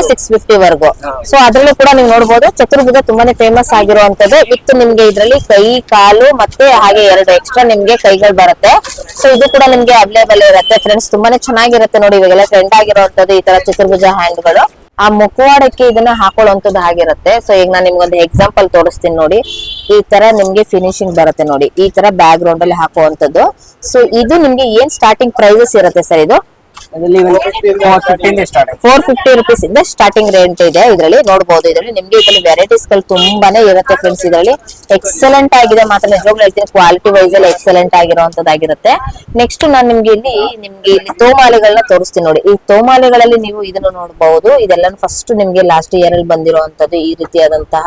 ಸಿಕ್ಸ್ ಫಿಫ್ಟಿ ವರೆಗೂ ಸೊ ಅದ್ರಲ್ಲೂ ಕೂಡ ನೀವು ನೋಡಬಹುದು ಚತುರ್ಭುಜ ತುಂಬಾನೇ ಫೇಮಸ್ ಆಗಿರುವಂತದ್ದು. ವಿತ್ ನಿಮ್ಗೆ ಇದ್ರಲ್ಲಿ ಕೈ ಕಾಲು ಮತ್ತೆ ಹಾಗೆ ಎರಡು ಎಕ್ಸ್ಟ್ರಾ ನಿಮ್ಗೆ ಕೈಗಳು ಬರುತ್ತೆ. ಸೊ ಇದು ಕೂಡ ನಿಮ್ಗೆ ಅವೈಲೇಬಲ್ ಇರುತ್ತೆ. ಫ್ರೆಂಡ್ಸ್ ತುಂಬಾನೇ ಚೆನ್ನಾಗಿರುತ್ತೆ ನೋಡಿ. ಇವಾಗೆಲ್ಲ ಟ್ರೆಂಡ್ ಆಗಿರುವಂತದ್ದು ಈ ತರ ಚತುರ್ಭುಜ ಹ್ಯಾಂಡ್ಗಳು ಆ ಮುಖವಾಡಕ್ಕೆ ಇದನ್ನ ಹಾಕೊಳ್ಳುವಂತದ್ದು ಆಗಿರುತ್ತೆ ಸೊ ಈಗ ನಾನು ನಿಮ್ಗೊಂದು ಎಕ್ಸಾಂಪಲ್ ತೋರಿಸ್ತೀನಿ ನೋಡಿ. ಈ ತರ ನಿಮ್ಗೆ ಫಿನಿಶಿಂಗ್ ಬರುತ್ತೆ ನೋಡಿ. ಈ ತರ ಬ್ಯಾಕ್ ಗ್ರೌಂಡ್ ಅಲ್ಲಿ ಹಾಕುವಂತದ್ದು ಸೊ ಇದು ನಿಮ್ಗೆ ಏನ್ ಸ್ಟಾರ್ಟಿಂಗ್ ಪ್ರೈಸಸ್ ಇರುತ್ತೆ ಸರ್ ಇದು? ಫೋರ್ ಫಿಫ್ಟಿ ರುಪೀಸ್ ಇಂದ ಸ್ಟಾರ್ಟಿಂಗ್ ರೇಟ್ ಇದೆ ಇದರಲ್ಲಿ ನೋಡಬಹುದು ಇದರಲ್ಲಿ ನಿಮ್ಗೆ ಇದರಲ್ಲಿ ವೆರೈಟೀಸ್ಗಳು ತುಂಬಾನೇ ಇರುತ್ತೆ ಫ್ರೆಂಡ್ಸ್ ಇದರಲ್ಲಿ ಎಕ್ಸಲೆಂಟ್ ಆಗಿದೆ ಮಾತ್ರ. ನಿಜವಾಗ್ಲೂ ಹೇಳ್ತೀನಿ ಕ್ವಾಲಿಟಿ ವೈಸ್ ಅಲ್ಲಿ ಎಕ್ಸಲೆಂಟ್ ಆಗಿರುವಂತದ್ದಾಗಿರುತ್ತೆ ನೆಕ್ಸ್ಟ್ ನಾನು ನಿಮ್ಗೆ ಇಲ್ಲಿ ನಿಮ್ಗೆ ಇಲ್ಲಿ ತೋಮಾಲೆಗಳನ್ನ ತೋರಿಸ್ತೀನಿ ನೋಡಿ. ಈ ತೋಮಾಲೆಗಳಲ್ಲಿ ನೀವು ಇದನ್ನು ನೋಡಬಹುದು ಇದೆಲ್ಲ ಫಸ್ಟ್ ನಿಮ್ಗೆ ಲಾಸ್ಟ್ ಇಯರ್ ಅಲ್ಲಿ ಬಂದಿರುವಂತದ್ದು ಈ ರೀತಿಯಾದಂತಹ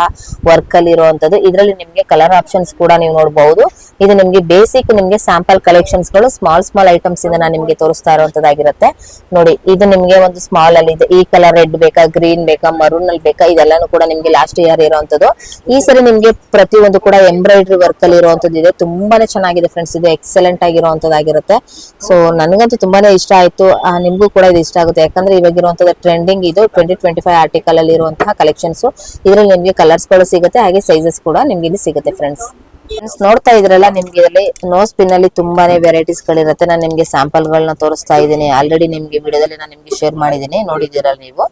ವರ್ಕ್ ಅಲ್ಲಿ ಇರುವಂತದ್ದು ಇದರಲ್ಲಿ ನಿಮ್ಗೆ ಕಲರ್ ಆಪ್ಷನ್ಸ್ ಕೂಡ ನೀವು ನೋಡಬಹುದು ಇದು ನಿಮ್ಗೆ ಬೇಸಿಕ್ ನಿಮ್ಗೆ ಸ್ಯಾಂಪಲ್ ಕಲೆಕ್ಷನ್ಸ್ಗಳು ಸ್ಮಾಲ್ ಸ್ಮಾಲ್ ಐಟಮ್ಸ್ ಇಂದ ನಾನು ನಿಮ್ಗೆ ತೋರಿಸ್ತಾ ಇರುವಂತದ್ದಾಗಿರುತ್ತೆ ನೋಡಿ, ಇದು ನಿಮ್ಗೆ ಒಂದು ಸ್ಮಾಲ್ ಅಲ್ಲಿ ಇದೆ. ಈ ಕಲರ್ ರೆಡ್ ಬೇಕಾ ಗ್ರೀನ್ ಬೇಕಾ ಮರೂನ್ ಅಲ್ಲಿ ಬೇಕಾ, ಇದೆಲ್ಲಾನು ಕೂಡ ನಿಮ್ಗೆ ಲಾಸ್ಟ್ ಇಯರ್ ಇರುವಂತದ್ದು ಈ ಸರಿ ನಿಮ್ಗೆ ಪ್ರತಿಯೊಂದು ಕೂಡ ಎಂಬ್ರಾಯ್ಡ್ರಿ ವರ್ಕ್ ಅಲ್ಲಿ ಇರುವಂತದ್ದು ಇದೆ. ತುಂಬಾನೇ ಚೆನ್ನಾಗಿದೆ ಫ್ರೆಂಡ್ಸ್ ಇದು ಎಕ್ಸಲೆಂಟ್ ಆಗಿರುವಂತದ್ದಾಗಿರುತ್ತೆ ಸೊ ನನಗಂತೂ ತುಂಬಾನೇ ಇಷ್ಟ ಆಯ್ತು. ನಿಮ್ಗೂ ಕೂಡ ಇದು ಇಷ್ಟ ಆಗುತ್ತೆ. ಯಾಕಂದ್ರೆ ಇವಾಗ ಟ್ರೆಂಡಿಂಗ್ ಇದು ಟ್ವೆಂಟಿ ಟ್ವೆಂಟಿ ಫೈವ್ ಆರ್ಟಿಕಲ್ ಅಲ್ಲಿ ಇರುವಂತಹ ಕಲೆಕ್ಷನ್ಸ್ ಇದರಲ್ಲಿ ನಿಮ್ಗೆ ಕಲರ್ಸ್ಗಳು ಸಿಗುತ್ತೆ, ಹಾಗೆ ಸೈಜಸ್ ಕೂಡ ನಿಮ್ಗೆ ಇಲ್ಲಿ ಸಿಗುತ್ತೆ ಫ್ರೆಂಡ್ಸ್ ನೋಡ್ತಾ ಇದ್ರಲ್ಲ ನಿಮ್ಗೆ ಇದರಲ್ಲಿ ನೋ ಸ್ಪಿನ್ ಅಲ್ಲಿ ತುಂಬಾನೇ ವೆರೈಟೀಸ್ ಗಳಿರುತ್ತೆ. ನಾನು ನಿಮ್ಗೆ ಸ್ಯಾಂಪಲ್ ಗಳನ್ನ ತೋರಿಸ್ತಾ ಇದ್ದೀನಿ. ಆಲ್ರೆಡಿ ನಿಮ್ಗೆ ವಿಡಿಯೋದಲ್ಲಿ ನಾನು ನಿಮ್ಗೆ ಶೇರ್ ಮಾಡಿದ್ದೀನಿ. ನೋಡಿದಿರಲ್ಲ ನೀವು.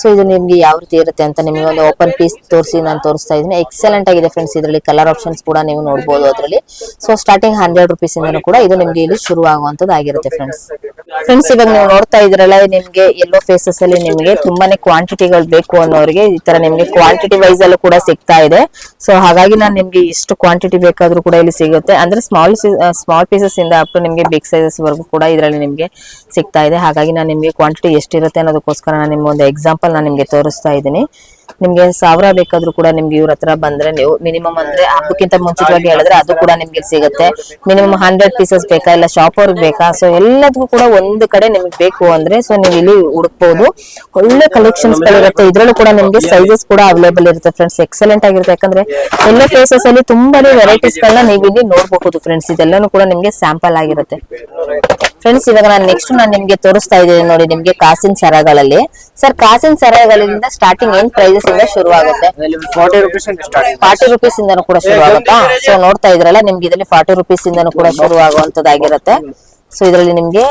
ಸೊ ಇದು ನಿಮ್ಗೆ ಯಾವ ರೀತಿ ಇರುತ್ತೆ ಅಂತ ನಿಮ್ಗೆ ಒಂದು ಓಪನ್ ಪೀಸ್ ತೋರಿಸಿ ನಾನು ತೋರಿಸ್ತಾ ಇದ್ದೀನಿ. ಎಕ್ಸಲೆಂಟ್ ಆಗಿದೆ ಫ್ರೆಂಡ್ಸ್ ಇದರಲ್ಲಿ ಕಲರ್ ಆಪ್ಷನ್ಸ್ ಕೂಡ ನೀವು ನೋಡಬಹುದು ಅದರಲ್ಲಿ. ಸೊ ಸ್ಟಾರ್ಟಿಂಗ್ ಹಂಡ್ರೆಡ್ ರುಪೀಸ್ ಇಂದನೂ ಕೂಡ ಇದು ನಿಮ್ಗೆ ಇಲ್ಲಿ ಶುರು ಆಗುವಂತದ್ದು ಆಗಿರುತ್ತೆ ಫ್ರೆಂಡ್ಸ್ ಫ್ರೆಂಡ್ಸ್ ಇವಾಗ ನೀವು ನೋಡ್ತಾ ಇದ್ರಲ್ಲ ನಿಮ್ಗೆ ಎಲ್ಲೋ ಫೇಸಸ್ ಅಲ್ಲಿ ನಿಮ್ಗೆ ತುಂಬಾನೇ ಕ್ವಾಂಟಿಟಿಗಳು ಬೇಕು ಅನ್ನೋರಿಗೆ ಈ ತರ ನಿಮ್ಗೆ ಕ್ವಾಂಟಿಟಿ ವೈಸ್ ಅಲ್ಲೂ ಕೂಡ ಸಿಗ್ತಾ ಇದೆ. ಸೊ ಹಾಗಾಗಿ ನಾನು ನಿಮ್ಗೆ ಎಷ್ಟು ಕ್ವಾಂಟಿಟಿ ಬೇಕಾದ್ರೂ ಕೂಡ ಇಲ್ಲಿ ಸಿಗುತ್ತೆ. ಅಂದ್ರೆ ಸ್ಮಾಲ್ ಸ್ಮಾಲ್ ಪೀಸಸ್ ಇಂದ ಅಪ್ ಟು ನಿಮ್ಗೆ ಬಿಗ್ ಸೈಜಸ್ ವರ್ಗೂ ಕೂಡ ಇದರಲ್ಲಿ ನಿಮ್ಗೆ ಸಿಗ್ತಾ ಇದೆ. ಹಾಗಾಗಿ ನಾನು ನಿಮ್ಗೆ ಕ್ವಾಂಟಿಟಿ ಎಷ್ಟಿರುತ್ತೆ ಅನ್ನೋದಕ್ಕೋಸ್ಕರ ನಾನು ನಿಮ್ಗೆ ಒಂದು ಎಕ್ಸಾಂಪಲ್ ನಾನು ನಿಮ್ಗೆ ತೋರಿಸ್ತಾ ಇದ್ದೀನಿ. ನಿಮ್ಗೆ ಸಾವಿರ ಬೇಕಾದ್ರೂ ಕೂಡ ನಿಮ್ಗೆ ಇವ್ರ ಹತ್ರ ಬಂದ್ರೆ ನೀವು ಮಿನಿಮಮ್ ಅಂದ್ರೆ ಹಬ್ಬಕ್ಕಿಂತ ಮುಂಚಿತವಾಗಿ ಹೇಳಿದ್ರೆ ಅದು ಕೂಡ ನಿಮ್ಗೆ ಸಿಗುತ್ತೆ. ಮಿನಿಮಮ್ ಹಂಡ್ರೆಡ್ ಪೀಸಸ್ ಬೇಕಾ ಇಲ್ಲ ಶಾಪ್ ಅವ್ರಿಗೆ ಬೇಕಾ? ಸೊ ಎಲ್ಲದಕ್ಕೂ ಕೂಡ ಒಂದ್ ಕಡೆ ನಿಮ್ಗೆ ಬೇಕು ಅಂದ್ರೆ ಸೊ ನೀವು ಇಲ್ಲಿ ಹುಡುಕ್ಬಹುದು ಒಳ್ಳೆ ಕಲೆಕ್ಷನ್ಸ್ ಗಳಿರುತ್ತೆ ಇದ್ರಲ್ಲೂ ಕೂಡ ನಿಮ್ಗೆ ಸೈಜಸ್ ಕೂಡ ಅವೈಲೇಬಲ್ ಇರುತ್ತೆ ಫ್ರೆಂಡ್ಸ್ ಎಕ್ಸಲೆಂಟ್ ಆಗಿರುತ್ತೆ. ಯಾಕಂದ್ರೆ ಎಲ್ಲ ಫೇಸಸ್ ಅಲ್ಲಿ ತುಂಬಾನೇ ವೆರೈಟೀಸ್ ಗಳನ್ನ ನೀವು ಇಲ್ಲಿ ನೋಡಬಹುದು ಫ್ರೆಂಡ್ಸ್ ಇದೆಲ್ಲಾನು ಕೂಡ ನಿಮ್ಗೆ ಸ್ಯಾಂಪಲ್ ಆಗಿರುತ್ತೆ. ಫ್ರೆಂಡ್ಸ್ ಇವಾಗ ನಾನು ನೆಕ್ಸ್ಟ್ ನಾನು ನಿಮ್ಗೆ ತೋರಿಸ್ತಾ ಇದ್ದೀನಿ ನೋಡಿ ನಿಮ್ಗೆ ಕಾಸಿನ ಸರಗಳಲ್ಲಿ. ಸರ್ ಕಾಸಿನ ಸರಗಳಿಂದ ಸ್ಟಾರ್ಟಿಂಗ್ ಏನ್ ಪ್ರೈಸಸ್ ಇಂದ ಶುರು ಆಗುತ್ತೆ? ಫಾರ್ಟಿ ರುಪೀಸ್ ಇಂದನೂ ಕೂಡ ಶುರು ಆಗುತ್ತಾ? ಸೊ ನೋಡ್ತಾ ಇದ್ರಲ್ಲ ನಿಮ್ಗೆ ಇದರಲ್ಲಿ ಫಾರ್ಟಿ ರುಪೀಸ್ ಇಂದನೂ ಕೂಡ ಶುರು ಆಗುವಂತದ್ದಾಗಿರುತ್ತೆ ಸೊ ಇದರಲ್ಲಿ ನಿಮ್ಗೆ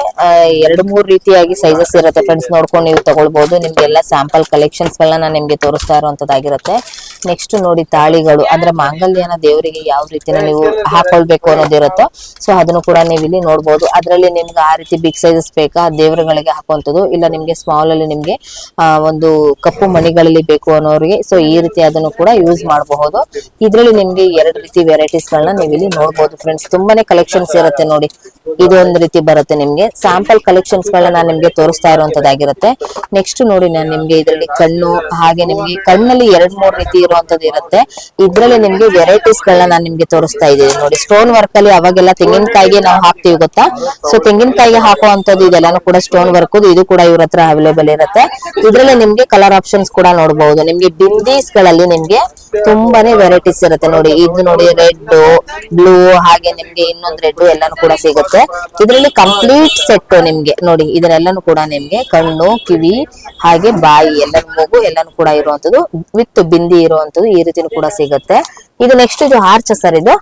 ಎರಡು ಮೂರು ರೀತಿಯಾಗಿ ಸೈಜಸ್ ಇರುತ್ತೆ. ಫ್ರೆಂಡ್ಸ್ ನೋಡ್ಕೊಂಡು ನೀವು ತಗೊಳ್ಬಹುದು ನಿಮ್ಗೆ ಎಲ್ಲ ಸ್ಯಾಂಪಲ್ ಕಲೆಕ್ಷನ್ಸ್ ಗಳನ್ನ ನಾನು ನಿಮ್ಗೆ ತೋರಿಸ್ತಾ ಇರುವಂತದ್ದಾಗಿರುತ್ತೆ ನೆಕ್ಸ್ಟ್ ನೋಡಿ ತಾಳಿಗಳು, ಅಂದ್ರೆ ಮಾಂಗಲ್ಯನ ದೇವರಿಗೆ ಯಾವ ರೀತಿನ ನೀವು ಹಾಕೊಳ್ಬೇಕು ಅನ್ನೋದಿರುತ್ತೋ ಸೊ ಅದನ್ನು ಕೂಡ ನೀವು ಇಲ್ಲಿ ನೋಡ್ಬೋದು. ಅದರಲ್ಲಿ ನಿಮ್ಗೆ ಆ ರೀತಿ ಬಿಗ್ ಸೈಜಸ್ ಬೇಕಾ, ದೇವರುಗಳಿಗೆ ಹಾಕುವಂಥದ್ದು, ಇಲ್ಲ ನಿಮ್ಗೆ ಸ್ಮಾಲ್ ಅಲ್ಲಿ ನಿಮ್ಗೆ ಒಂದು ಕಪ್ಪು ಮಣಿಗಳಲ್ಲಿ ಬೇಕು ಅನ್ನೋರಿಗೆ ಸೊ ಈ ರೀತಿ ಅದನ್ನು ಕೂಡ ಯೂಸ್ ಮಾಡಬಹುದು. ಇದರಲ್ಲಿ ನಿಮ್ಗೆ ಎರಡು ರೀತಿ ವೆರೈಟೀಸ್ ಗಳನ್ನ ನೀವು ಇಲ್ಲಿ ನೋಡ್ಬೋದು ಫ್ರೆಂಡ್ಸ್ ತುಂಬಾನೇ ಕಲೆಕ್ಷನ್ಸ್ ಇರುತ್ತೆ ನೋಡಿ. ಇದು ಒಂದು ರೀತಿ ಬರುತ್ತೆ ನಿಮ್ಗೆ. ಸ್ಯಾಂಪಲ್ ಕಲೆಕ್ಷನ್ಸ್ ಗಳನ್ನ ನಾನು ನಿಮ್ಗೆ ತೋರಿಸ್ತಾ ಇರುವಂತದ್ದಾಗಿರುತ್ತೆ. ನೆಕ್ಸ್ಟ್ ನೋಡಿ ನಾನು ನಿಮ್ಗೆ ಇದರಲ್ಲಿ ಕಣ್ಣು, ಹಾಗೆ ನಿಮ್ಗೆ ಕಣ್ಣಲ್ಲಿ ಎರಡ್ ಮೂರ್ ರೀತಿ ಇರುವಂತದ್ದು ಇರುತ್ತೆ. ಇದ್ರಲ್ಲಿ ನಿಮ್ಗೆ ವೆರೈಟೀಸ್ ಗಳನ್ನ ನಾನು ನಿಮ್ಗೆ ತೋರಿಸ್ತಾ ಇದ್ದೀನಿ. ನೋಡಿ ಸ್ಟೋನ್ ವರ್ಕ್ ಅಲ್ಲಿ ಅವಾಗೆಲ್ಲ ತೆಂಗಿನಕಾಯಿಗೆ ನಾವು ಹಾಕ್ತಿವಿ ಗೊತ್ತಾ? ಸೊ ತೆಂಗಿನಕಾಯಿಗೆ ಹಾಕುವಂತದ್ದು ಇದೆಲ್ಲಾನು ಕೂಡ ಸ್ಟೋನ್ ವರ್ಕ್ ಇದು ಕೂಡ ಇವ್ರ ಹತ್ರ ಅವೈಲೇಬಲ್ ಇರುತ್ತೆ. ಇದ್ರಲ್ಲಿ ನಿಮ್ಗೆ ಕಲರ್ ಆಪ್ಷನ್ಸ್ ಕೂಡ ನೋಡಬಹುದು ನಿಮ್ಗೆ ಬಿಂದೀಸ್ಗಳಲ್ಲಿ ನಿಮ್ಗೆ ತುಂಬಾನೇ ವೆರೈಟೀಸ್ ಇರುತ್ತೆ ನೋಡಿ. ಇದು ನೋಡಿ ರೆಡ್ ಬ್ಲೂ ಹಾಗೆ ನಿಮ್ಗೆ ಇನ್ನೊಂದು ರೆಡ್ ಎಲ್ಲಾನು ಕೂಡ ಸಿಗುತ್ತೆ. ಇದರಲ್ಲಿ ಕಂಪ್ಲೀಟ್ ಸೆಟ್ ನಿಮ್ಗೆ ನೋಡಿ. ಇದನ್ನೆಲ್ಲಾನು ಕೂಡ ನಿಮ್ಗೆ ಕಣ್ಣು ಕಿವಿ ಹಾಗೆ ಬಾಯಿ ಎಲ್ಲ ಮಗು ಎಲ್ಲಾನು ಕೂಡ ಇರುವಂತದ್ದು. ವಿತ್ ಬಿಂದಿ ಇರುವಂತದ್ದು ಈ ರೀತಿನೂ ಕೂಡ ಸಿಗುತ್ತೆ. ಇದು ನೆಕ್ಸ್ಟ್ ಇದು ಆರ್ಚ ಸರ್ ಇದು?